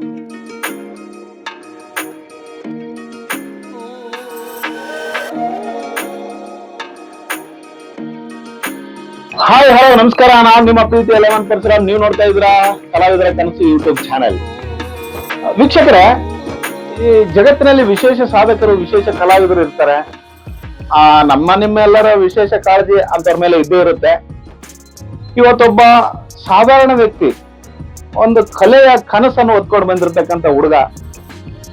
Hi hello ನಮಸ್ಕಾರ. ನಾನು ನಿಮ್ಮ ಪ್ರೀತಿ ಎಲೆವನ್ ಪರಿಸರ ನೀವು ನೋಡ್ತಾ ಇದ್ದೀರಾ ಕಲಾವಿದರ ಕನಸು ಯೂಟ್ಯೂಬ್ ಚಾನೆಲ್ ವೀಕ್ಷಕರೇ, ಈ ಜಗತ್ತಿನಲ್ಲಿ ವಿಶೇಷ ಸಾಧಕರು, ವಿಶೇಷ ಕಲಾವಿದರು ಇರ್ತಾರೆ. ಆ, ನಮ್ಮ ನಿಮ್ಮೆಲ್ಲರ ವಿಶೇಷ ಕಾಳಜಿ ಅಂತವ್ರ ಮೇಲೆ ಇದ್ದೇ ಇರುತ್ತೆ. ಇವತ್ತೊಬ್ಬ ಸಾಧಾರಣ ವ್ಯಕ್ತಿ ಒಂದು ಕಲೆಯ ಕನಸನ್ನು ಹೊತ್ಕೊಂಡು ಬಂದಿರತಕ್ಕಂತ ಹುಡುಗ.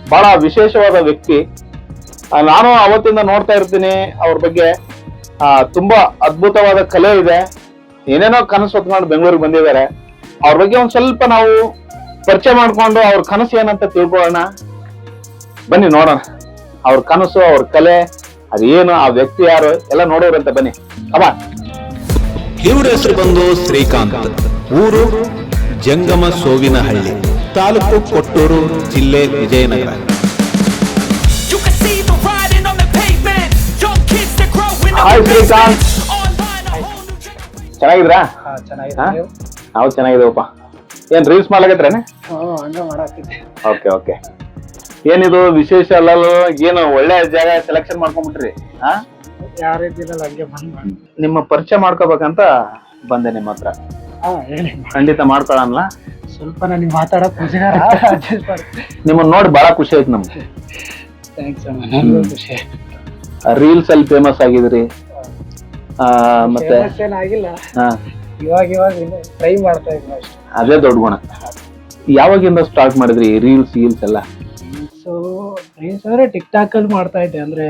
ಬಹಳ ವಿಶೇಷವಾದ ವ್ಯಕ್ತಿ. ನಾನು ಅವತ್ತಿಂದ ನೋಡ್ತಾ ಇರ್ತೀನಿ, ಅವ್ರ ಬಗ್ಗೆ. ತುಂಬಾ ಅದ್ಭುತವಾದ ಕಲೆ ಇದೆ. ಏನೇನೋ ಕನಸು ಹೊತ್ಕೊಂಡು ಬೆಂಗಳೂರಿಗೆ ಬಂದಿದ್ದಾರೆ. ಅವ್ರ ಬಗ್ಗೆ ಒಂದ್ ಸ್ವಲ್ಪ ನಾವು ಪರಿಚಯ ಮಾಡ್ಕೊಂಡು ಅವ್ರ ಕನಸು ಏನಂತ ತಿಳ್ಕೊಳ್ಳೋಣ. ಬನ್ನಿ ನೋಡೋಣ. ಅವ್ರ ಕನಸು, ಅವ್ರ ಕಲೆ ಅದೇನು ಆ ವ್ಯಕ್ತಿ ಯಾರು, ಎಲ್ಲ ನೋಡೋರಂತ ಬನ್ನಿ. ಅಮ್ಮ. ಇವ್ರ ಹೆಸರು ಬಂದು ಶ್ರೀಕಾಂತ್. ಊರು ಜಂಗಮ ಸೋವಿನ ಹಳ್ಳಿ ತಾಲೂಕು ಕೊಟ್ಟೂರು ಜಿಲ್ಲೆ ವಿಜಯನಗರ. ಚೆನ್ನಾಗಿದ್ರಾ? ನಾವು ಚೆನ್ನಾಗಿದ್ದೇವಪ್ಪ. ಏನ್ ರೀಲ್ಸ್ ಮಾಡ್ಲಾಗತ್ರೇನೆ ಓಕೆ ಓಕೆ. ಏನಿದು ವಿಶೇಷ ಅಲ್ಲ ಏನು ಒಳ್ಳೆ ಜಾಗ ಸೆಲೆಕ್ಷನ್ ಮಾಡ್ಕೊಂಡ್ಬಿಟ್ರಿ ಹಾ? ನಿಮ್ಮ ಪರಿಚಯ ಮಾಡ್ಕೋಬೇಕಂತ ಬಂದೆ ನಿಮ್ಮ ಹತ್ರ. ಖಂಡಿತ ಮಾಡ್ಕೊಳ್ಳಲ್ಲ ಸ್ವಲ್ಪ ನನಗೆ ಮಾತಾಡಕ್ ಖುಷಿ ನಿಮ್ಮನ್ನ ನೋಡಿ ಬಹಳ ಖುಷಿ ಆಯ್ತು ನಮ್ಗೆ. ಥ್ಯಾಂಕ್ಸ್ ಅಣ್ಣ ನನಗೂ ಖುಷಿ ರೀಲ್ಸ್ ಅಲ್ಲಿ ಫೇಮಸ್ ಆಗಿದ್ರಿ. ಮತ್ತೆ ಏನಾಗಿಲ್ಲ ಹಾ, ಇವಾಗ ಇವಾಗ ಟ್ರೈ ಮಾಡ್ತಾ ಇದ್ದೀನಿ ಅಷ್ಟೇ. ಅದೇ ದೊಡ್ಡ ಗುಣ. ಯಾವಾಗಿಂದ ಸ್ಟಾರ್ಟ್ ಮಾಡಿದ್ರಿ ರೀಲ್ಸ್ ರೀಲ್ಸ್ ಎಲ್ಲ? ಸೊ ರೀಲ್ಸ್ ಅಂದ್ರೆ ಟಿಕ್ ಟಾಕ್ ಅಲ್ಲಿ ಮಾಡ್ತಾ ಇದ್ದೆ. ಅಂದ್ರೆ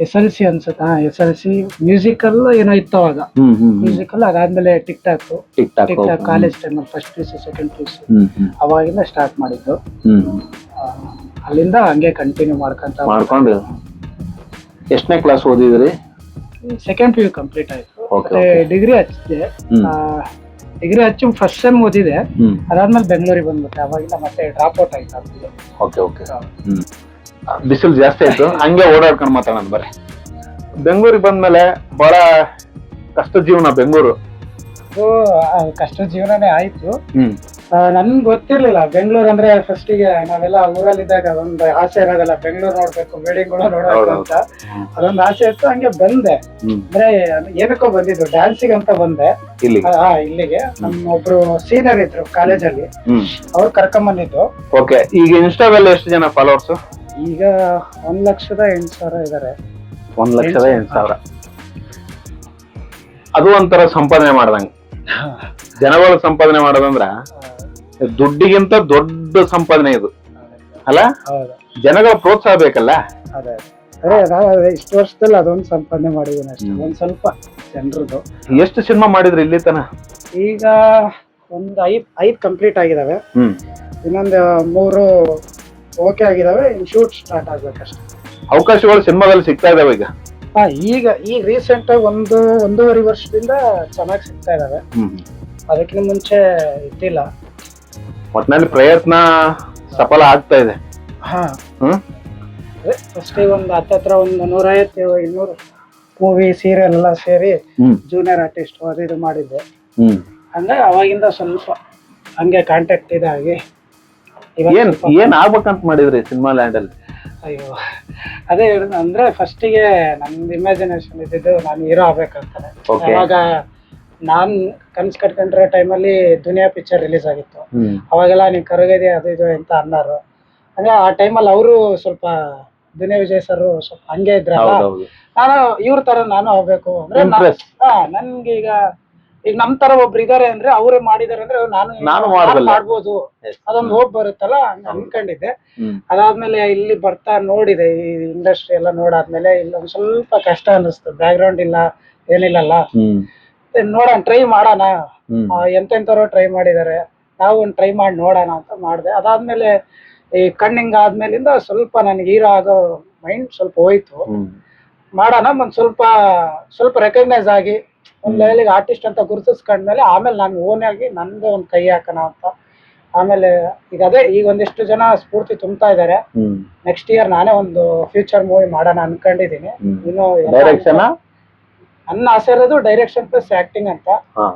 ಎಸ್ ಎಲ್ ಸಿ ಅನ್ಸುತ್ತಾ? ಎಸ್ ಎಲ್ ಸಿ ಮ್ಯೂಸಿಕಲ್ ಏನೋ ಇತ್ತು ಅವಾಗ. ಹ್ಮ್ ಹ್ಮ್ ಮ್ಯೂಸಿಕಲ್ ಅದಾದ್ಮೇಲೆ TikTok TikTok TikTok college time first P C second P C hmm hmm. ಅವಾಗಿಂದ ಸ್ಟಾರ್ಟ್ ಮಾಡಿದ್ದು. ಹ್ಮ್. ಆ, ಅಲ್ಲಿಂದ ಹಂಗೆ ಕಂಟಿನ್ಯೂ ಮಾಡ್ಕೊಂತ ಮಾಡ್ಕೊಂಡು ಎಷ್ಟನೇ ಕ್ಲಾಸ್ ಓದಿದ್ರಿ? ಸೆಕೆಂಡ್ ಪಿ ಯು ಕಂಪ್ಲೀಟ್ ಆಯ್ತು. Okay, ಮತ್ತೆ okay. ಡಿಗ್ರಿ ಹಚ್ಚಿದೆ ಹ್ಮ್. ಡಿಗ್ರಿ ಹಚ್ಚಿ ಫಸ್ಟ್ ಸೆಮ್ ಓದಿದೆ. ಹ್ಮ್. ಅದಾದ್ಮೇಲೆ ಬೆಂಗಳೂರಿಗೆ ಬಂದ್ಬಿಟ್ಟೆ. ಅವಾಗಿಂದ ಮತ್ತೆ ಡ್ರಾಪ್ ಔಟ್ ಆಯ್ತು. Okay okay hmm. ಬಿಸಿಲು ಜಾಸ್ತಿ ಆಯ್ತು. ಹಂಗೆ ಓಡಾಡ್ಕೊಂಡು ಮಾತಾಡೋಣ ಬರ್ರಿ. ಬೆಂಗಳೂರಿಗೆ ಬಂದ್ಮೇಲೆ ಬಹಳ ಕಷ್ಟ ಜೀವನ ಬೆಂಗಳೂರು. ಸೊ, ಆ, ಕಷ್ಟ ಜೀವನನೇ ಆಯ್ತು. ಹ್ಮ್. ನನ್ಗೆ ಗೊತ್ತಿರ್ಲಿಲ್ಲ. ಬೆಂಗಳೂರು ಅಂದ್ರೆ ಫಸ್ಟಿಗೆ ನಾವೆಲ್ಲ ಊರಲ್ಲಿದ್ದಾಗ ಒಂದು ಆಸೆ ಇರೋದಲ್ಲ ಬೆಂಗಳೂರು ನೋಡ್ಬೇಕು ಬಿಲ್ಡಿಂಗ್ಗಳು ನೋಡ್ಬೇಕು ಹೌದೌದು. ಅಂತ. ಅದೊಂದು ಆಸೆ ಇತ್ತು ಹಂಗೆ ಬಂದೆ. ಹ್ಮ್. ಅಂದ್ರೆ ಏನಕ್ಕೋ ಬಂದಿದ್ದು ಡ್ಯಾನ್ಸಿಗೆ ಅಂತ ಬಂದೆ. ಇಲ್ಲಿಗೆ? ಆ, ಆ, ಇಲ್ಲಿಗೆ. ನಮ್ಮ ಒಬ್ರು ಸೀನಿಯರ್ ಇದ್ರು ಕಾಲೇಜಲ್ಲಿ ಹ್ಮ್. ಅವ್ರು ಕರ್ಕೊಂಬಂದಿದ್ದು. ಓಕೆ ಈಗ ಇನ್ಸ್ಟಾದಲ್ಲಿ ಎಷ್ಟು ಜನ ಫಾಲೋವರ್ಸ್ ಈಗ ಒಂದ್ ಲಕ್ಷದ ಎಂಟು ಸಾವಿರ ಇದಾರೆ. ಒಂದ್ ಲಕ್ಷದ ಎಂಟ್ ಸಾವಿರ. ಅದು ಒಂಥರ ಸಂಪಾದನೆ ಮಾಡ್ದಂಗೆ. ಜನಗಳು ಸಂಪಾದನೆ ಮಾಡೋದಂದ್ರ ದುಡ್ಡಿಗಿಂತ ದೊಡ್ಡ ಸಂಪಾದನೆ ಇದು. ಅಲ್ಲ? ಜನಗಳ ಪ್ರೋತ್ಸಾಹ ಬೇಕಲ್ಲ? ಅದೇ ಅದೇ. ನಾವು ಇಷ್ಟು ವರ್ಷದಲ್ಲಿ ಅದೊಂದು ಸಂಪಾದನೆ ಮಾಡಿದ್ದೀನಿ ಅಷ್ಟೇ. ಒಂದ್ ಸ್ವಲ್ಪ ಜನರದು ಎಷ್ಟು ಸಿನಿಮಾ ಮಾಡಿದ್ರಿ ಇಲ್ಲಿ ತನ? ಈಗ ಒಂದ್ ಐದ್ ಐದ್ ಕಂಪ್ಲೀಟ್ ಆಗಿದಾವೆ. ಇನ್ನೊಂದು ಮೂರು ಓಕೆ ಆಗಿದಾವೆ ಇನ್ ಶೂಟ್ ಸ್ಟಾರ್ಟ್ ಆಗ್ಬೇಕಷ್ಟೇ ಅವಕಾಶಗಳು ಸಿನಿಮಾದಲ್ಲಿ ಸಿಗ್ತಾ ಇದಾವೆ ಈಗ. ಹಾ ಈಗ ಈಗ ರೀಸೆಂಟ್ ಆಗಿ ಒಂದು ಒಂದೂವರೆ ವರ್ಷದಿಂದ ಚೆನ್ನಾಗಿ ಸಿಗ್ತಾ ಇದಾವೆ. ಅದಕ್ಕಿಂತ ಮುಂಚೆ ಇದ್ದಿಲ್ಲ. ಒಟ್ನಲ್ಲಿ ಪ್ರಯತ್ನ ಸಫಲ ಆಗ್ತಾ ಇದೆ. ಹಾ. ಫಸ್ಟ್ ಒಂದು ಹತ್ತತ್ರ ಒಂದು ನೂರೈವತ್ತು ಇನ್ನೂರು ಮೂವಿ ಸೀರಿಯಲ್ ಎಲ್ಲ ಸೇರಿ ಜೂನಿಯರ್ ಆರ್ಟಿಸ್ಟ್ ಅದು ಇದು ಮಾಡಿದ್ದೆ. ಅಂದ್ರೆ ಅವಾಗಿಂದ ಸ್ವಲ್ಪ ಹಂಗೆ ಕಾಂಟ್ಯಾಕ್ಟ್ ಇದಾಗಿ ಏನ್ ಏನ್ ಆಗ್ಬೇಕಂತ ಮಾಡಿದ್ರಿ ಸಿನಿಮಾ ಲ್ಯಾಂಡ್ ಅಲ್ಲಿ? ಅಯ್ಯೋ ಅದೇ ಹೇಳುದು ಅಂದ್ರೆ ಫಸ್ಟಿಗೆ ನಂದು ಇಮ್ಯಾಜಿನೇಷನ್ ಇದ್ದಿದ್ದು ನಾನು ಹೀರೋ ಆಗ್ಬೇಕಂತಾನೆ Okay. ಅವಾಗ ನಾನ್ ಕನ್ಸ್ ಕಟ್ಕೊಂಡಿರೋ ಟೈಮಲ್ಲಿ ದುನಿಯಾ ಪಿಕ್ಚರ್ ರಿಲೀಸ್ ಆಗಿತ್ತು. ಹ್ಮ್. ಅವಾಗೆಲ್ಲ ನೀವು ಕರಗದೆ ಅದು ಇದು ಅಂತ ಅನ್ನಾರು. ಅಂದ್ರೆ ಆ ಟೈಮಲ್ಲಿ ಅವರು ಸ್ವಲ್ಪ ದುನಿಯಾ ವಿಜಯ್ ಸರ್ ಸ್ವಲ್ಪ ಹಂಗೆ ಇದ್ರಲ್ಲ ಹೌದೌದು. ನಾನು ಇವ್ರ ತರ ನಾನು ಆಗ್ಬೇಕು. ಅಂದ್ರೆ ನಾ-. ಹಾ ನನ್ಗೆ ಈಗ ಈಗ ನಮ್ ತರ ಒಬ್ರು ಇದಾರೆ ಅಂದ್ರೆ ಅವರೇ ಮಾಡಿದಾರೆ ಅಂದ್ರೆ ನಾನು ನಾನು ಮಾಡ್ಬಲ್ಲೆ. ಮಾಡ್ಬೋದು. ಅದೊಂದು ಹೋಗ್ ಬರುತ್ತಲ್ಲ? ಹಂಗ ಅನ್ಕೊಂಡಿದ್ದೆ. ಅದಾದ್ಮೇಲೆ ಇಲ್ಲಿ ಬರ್ತಾ ನೋಡಿದೆ ಈ ಇಂಡಸ್ಟ್ರಿ ಎಲ್ಲ ನೋಡಾದ್ಮೇಲೆ ಇಲ್ಲಿ ಒಂದ್ ಸ್ವಲ್ಪ ಕಷ್ಟ ಅನಿಸ್ತು. ಬ್ಯಾಕ್ ಗ್ರೌಂಡ್ ಇಲ್ಲ ಏನಿಲ್ಲಲ್ಲ. ಹ್ಮ್. ನೋಡೋಣ ಟ್ರೈ ಮಾಡೋಣ. ಹ್ಮ್. ಎಂತೆಂಥವ್ರು ಟ್ರೈ ಮಾಡಿದ್ದಾರೆ ನಾವು ಒಂದು ಟ್ರೈ ಮಾಡಿ ನೋಡೋಣ ಅಂತ ಮಾಡಿದೆ. ಅದಾದ್ಮೇಲೆ ಈ ಕಣ್ಣಿಂಗ್ ಆದ್ಮೇಲಿಂದ ಸ್ವಲ್ಪ ನನಗೆ ಹೀರೋ ಆಗೋ ಮೈಂಡ್ ಸ್ವಲ್ಪ ಹೋಯ್ತು. ಹ್ಮ್. ಮಾಡೋಣ ಒಂದ್ ಸ್ವಲ್ಪ ಸ್ವಲ್ಪ ರೆಕಗ್ನೈಸ್ ಆಗಿ ಒಂದ್ ಲೆವೆಲಿಗೆ ಆರ್ಟಿಸ್ಟ್ ಅಂತ ಗುರುತಿಸ್ಕೊಂಡ್ಮೇಲೆ ಆಮೇಲೆ ನಾನು ಓನ್ ಆಗಿ ನಂದು ಒಂದು ಕೈ ಹಾಕೋಣ ಅಂತ. ಆಮೇಲೆ ಈಗ ಅದೇ ಈಗ ಒಂದಿಷ್ಟು ಜನ ಸ್ಫೂರ್ತಿ ತುಂಬ್ತಾ ಇದ್ದಾರೆ ಹ್ಮ್. ನೆಕ್ಸ್ಟ್ ಇಯರ್ ನಾನೇ ಒಂದು ಫ್ಯೂಚರ್ ಮೂವಿ ಮಾಡೋಣ ಅನ್ಕೊಂಡಿದೀನಿ. ಇನ್ನು ನನ್ನ ಆಸೆ ಇರೋದು ಡೈರೆಕ್ಷನ್ ಪ್ಲಸ್ ಆಕ್ಟಿಂಗ್ ಅಂತ.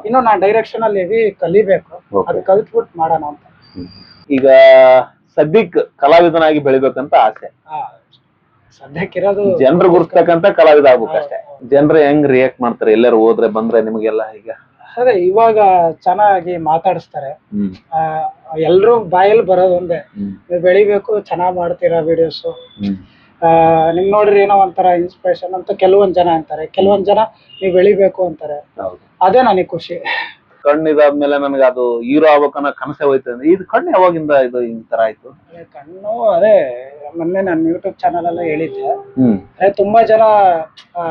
ಇನ್ನು ನಾನು ಡೈರೆಕ್ಷನ್ ಅಲ್ಲಿ ಹೆವಿ ಕಲಿಬೇಕು. ಅದ್ ಕಲ್ತ್ಬಿಟ್ಟು ಮಾಡೋಣ ಅಂತ. ಈಗ ಸದ್ಯಕ್ ಕಲಾವಿದನಾಗಿ ಬೆಳಿಬೇಕಂತ ಆಸೆ. ಸದ್ಯಕ್ಕಿರೋದು ಜನರು ಗುರ್ತಕ್ಕಂತ ಕಲಾವಿದ ಆಗ್ಬೇಕಷ್ಟೇ ಜನರು ಹೆಂಗ್ ರಿಯಾಕ್ಟ್ ಮಾಡ್ತಾರೆ ಎಲ್ಲರೂ ಹೋದ್ರೆ ಬಂದ್ರೆ ನಿಮಗೆಲ್ಲ ಈಗ? ಅದೇ ಇವಾಗ ಚೆನ್ನಾಗಿ ಮಾತಾಡಿಸ್ತಾರೆ. ಎಲ್ಲರೂ ಎಲ್ರೂ ಬಾಯಲ್ಲಿ ಬರೋದು ಒಂದೇ. ನೀವು ಬೆಳಿಬೇಕು ಚೆನ್ನಾಗ್ ಮಾಡ್ತೀರಾ ವಿಡಿಯೋಸ್ ನಿಮ್ ನೋಡ್ರಿ ಏನೋ ಒಂಥರ ಇನ್ಸ್ಪಿರೇಷನ್ ಅಂತ ಕೆಲವೊಂದ್ ಜನ ಅಂತಾರೆ. ಕೆಲವೊಂದ್ ಜನ ನೀವು ಬೆಳಿಬೇಕು ಅಂತಾರೆ. ಅದೇ ನನಗೆ ಖುಷಿ. ಕಣ್ಣು ಇದಾದ್ಮೇಲೆ ನನಗೆ ಅದು ಹೀರೋ ಆಗ್ಬೇಕನ್ನೋ ಕನಸೆ ಹೋಯ್ತು ಅಂದ್ರೆ ಇದು ಕಣ್ಣು ಯಾವಾಗಿಂದ ಇದು ಈ ತರ ಆಯ್ತು? ಕಣ್ಣು ಅದೇ ಮೊನ್ನೆ ನಾನು ಯೂಟ್ಯೂಬ್ ಚಾನಲ್ ಎಲ್ಲ ಹೇಳಿದ್ದೆ. ಹ್ಮ್. ಅದೇ ತುಂಬಾ ಜನ ಆ,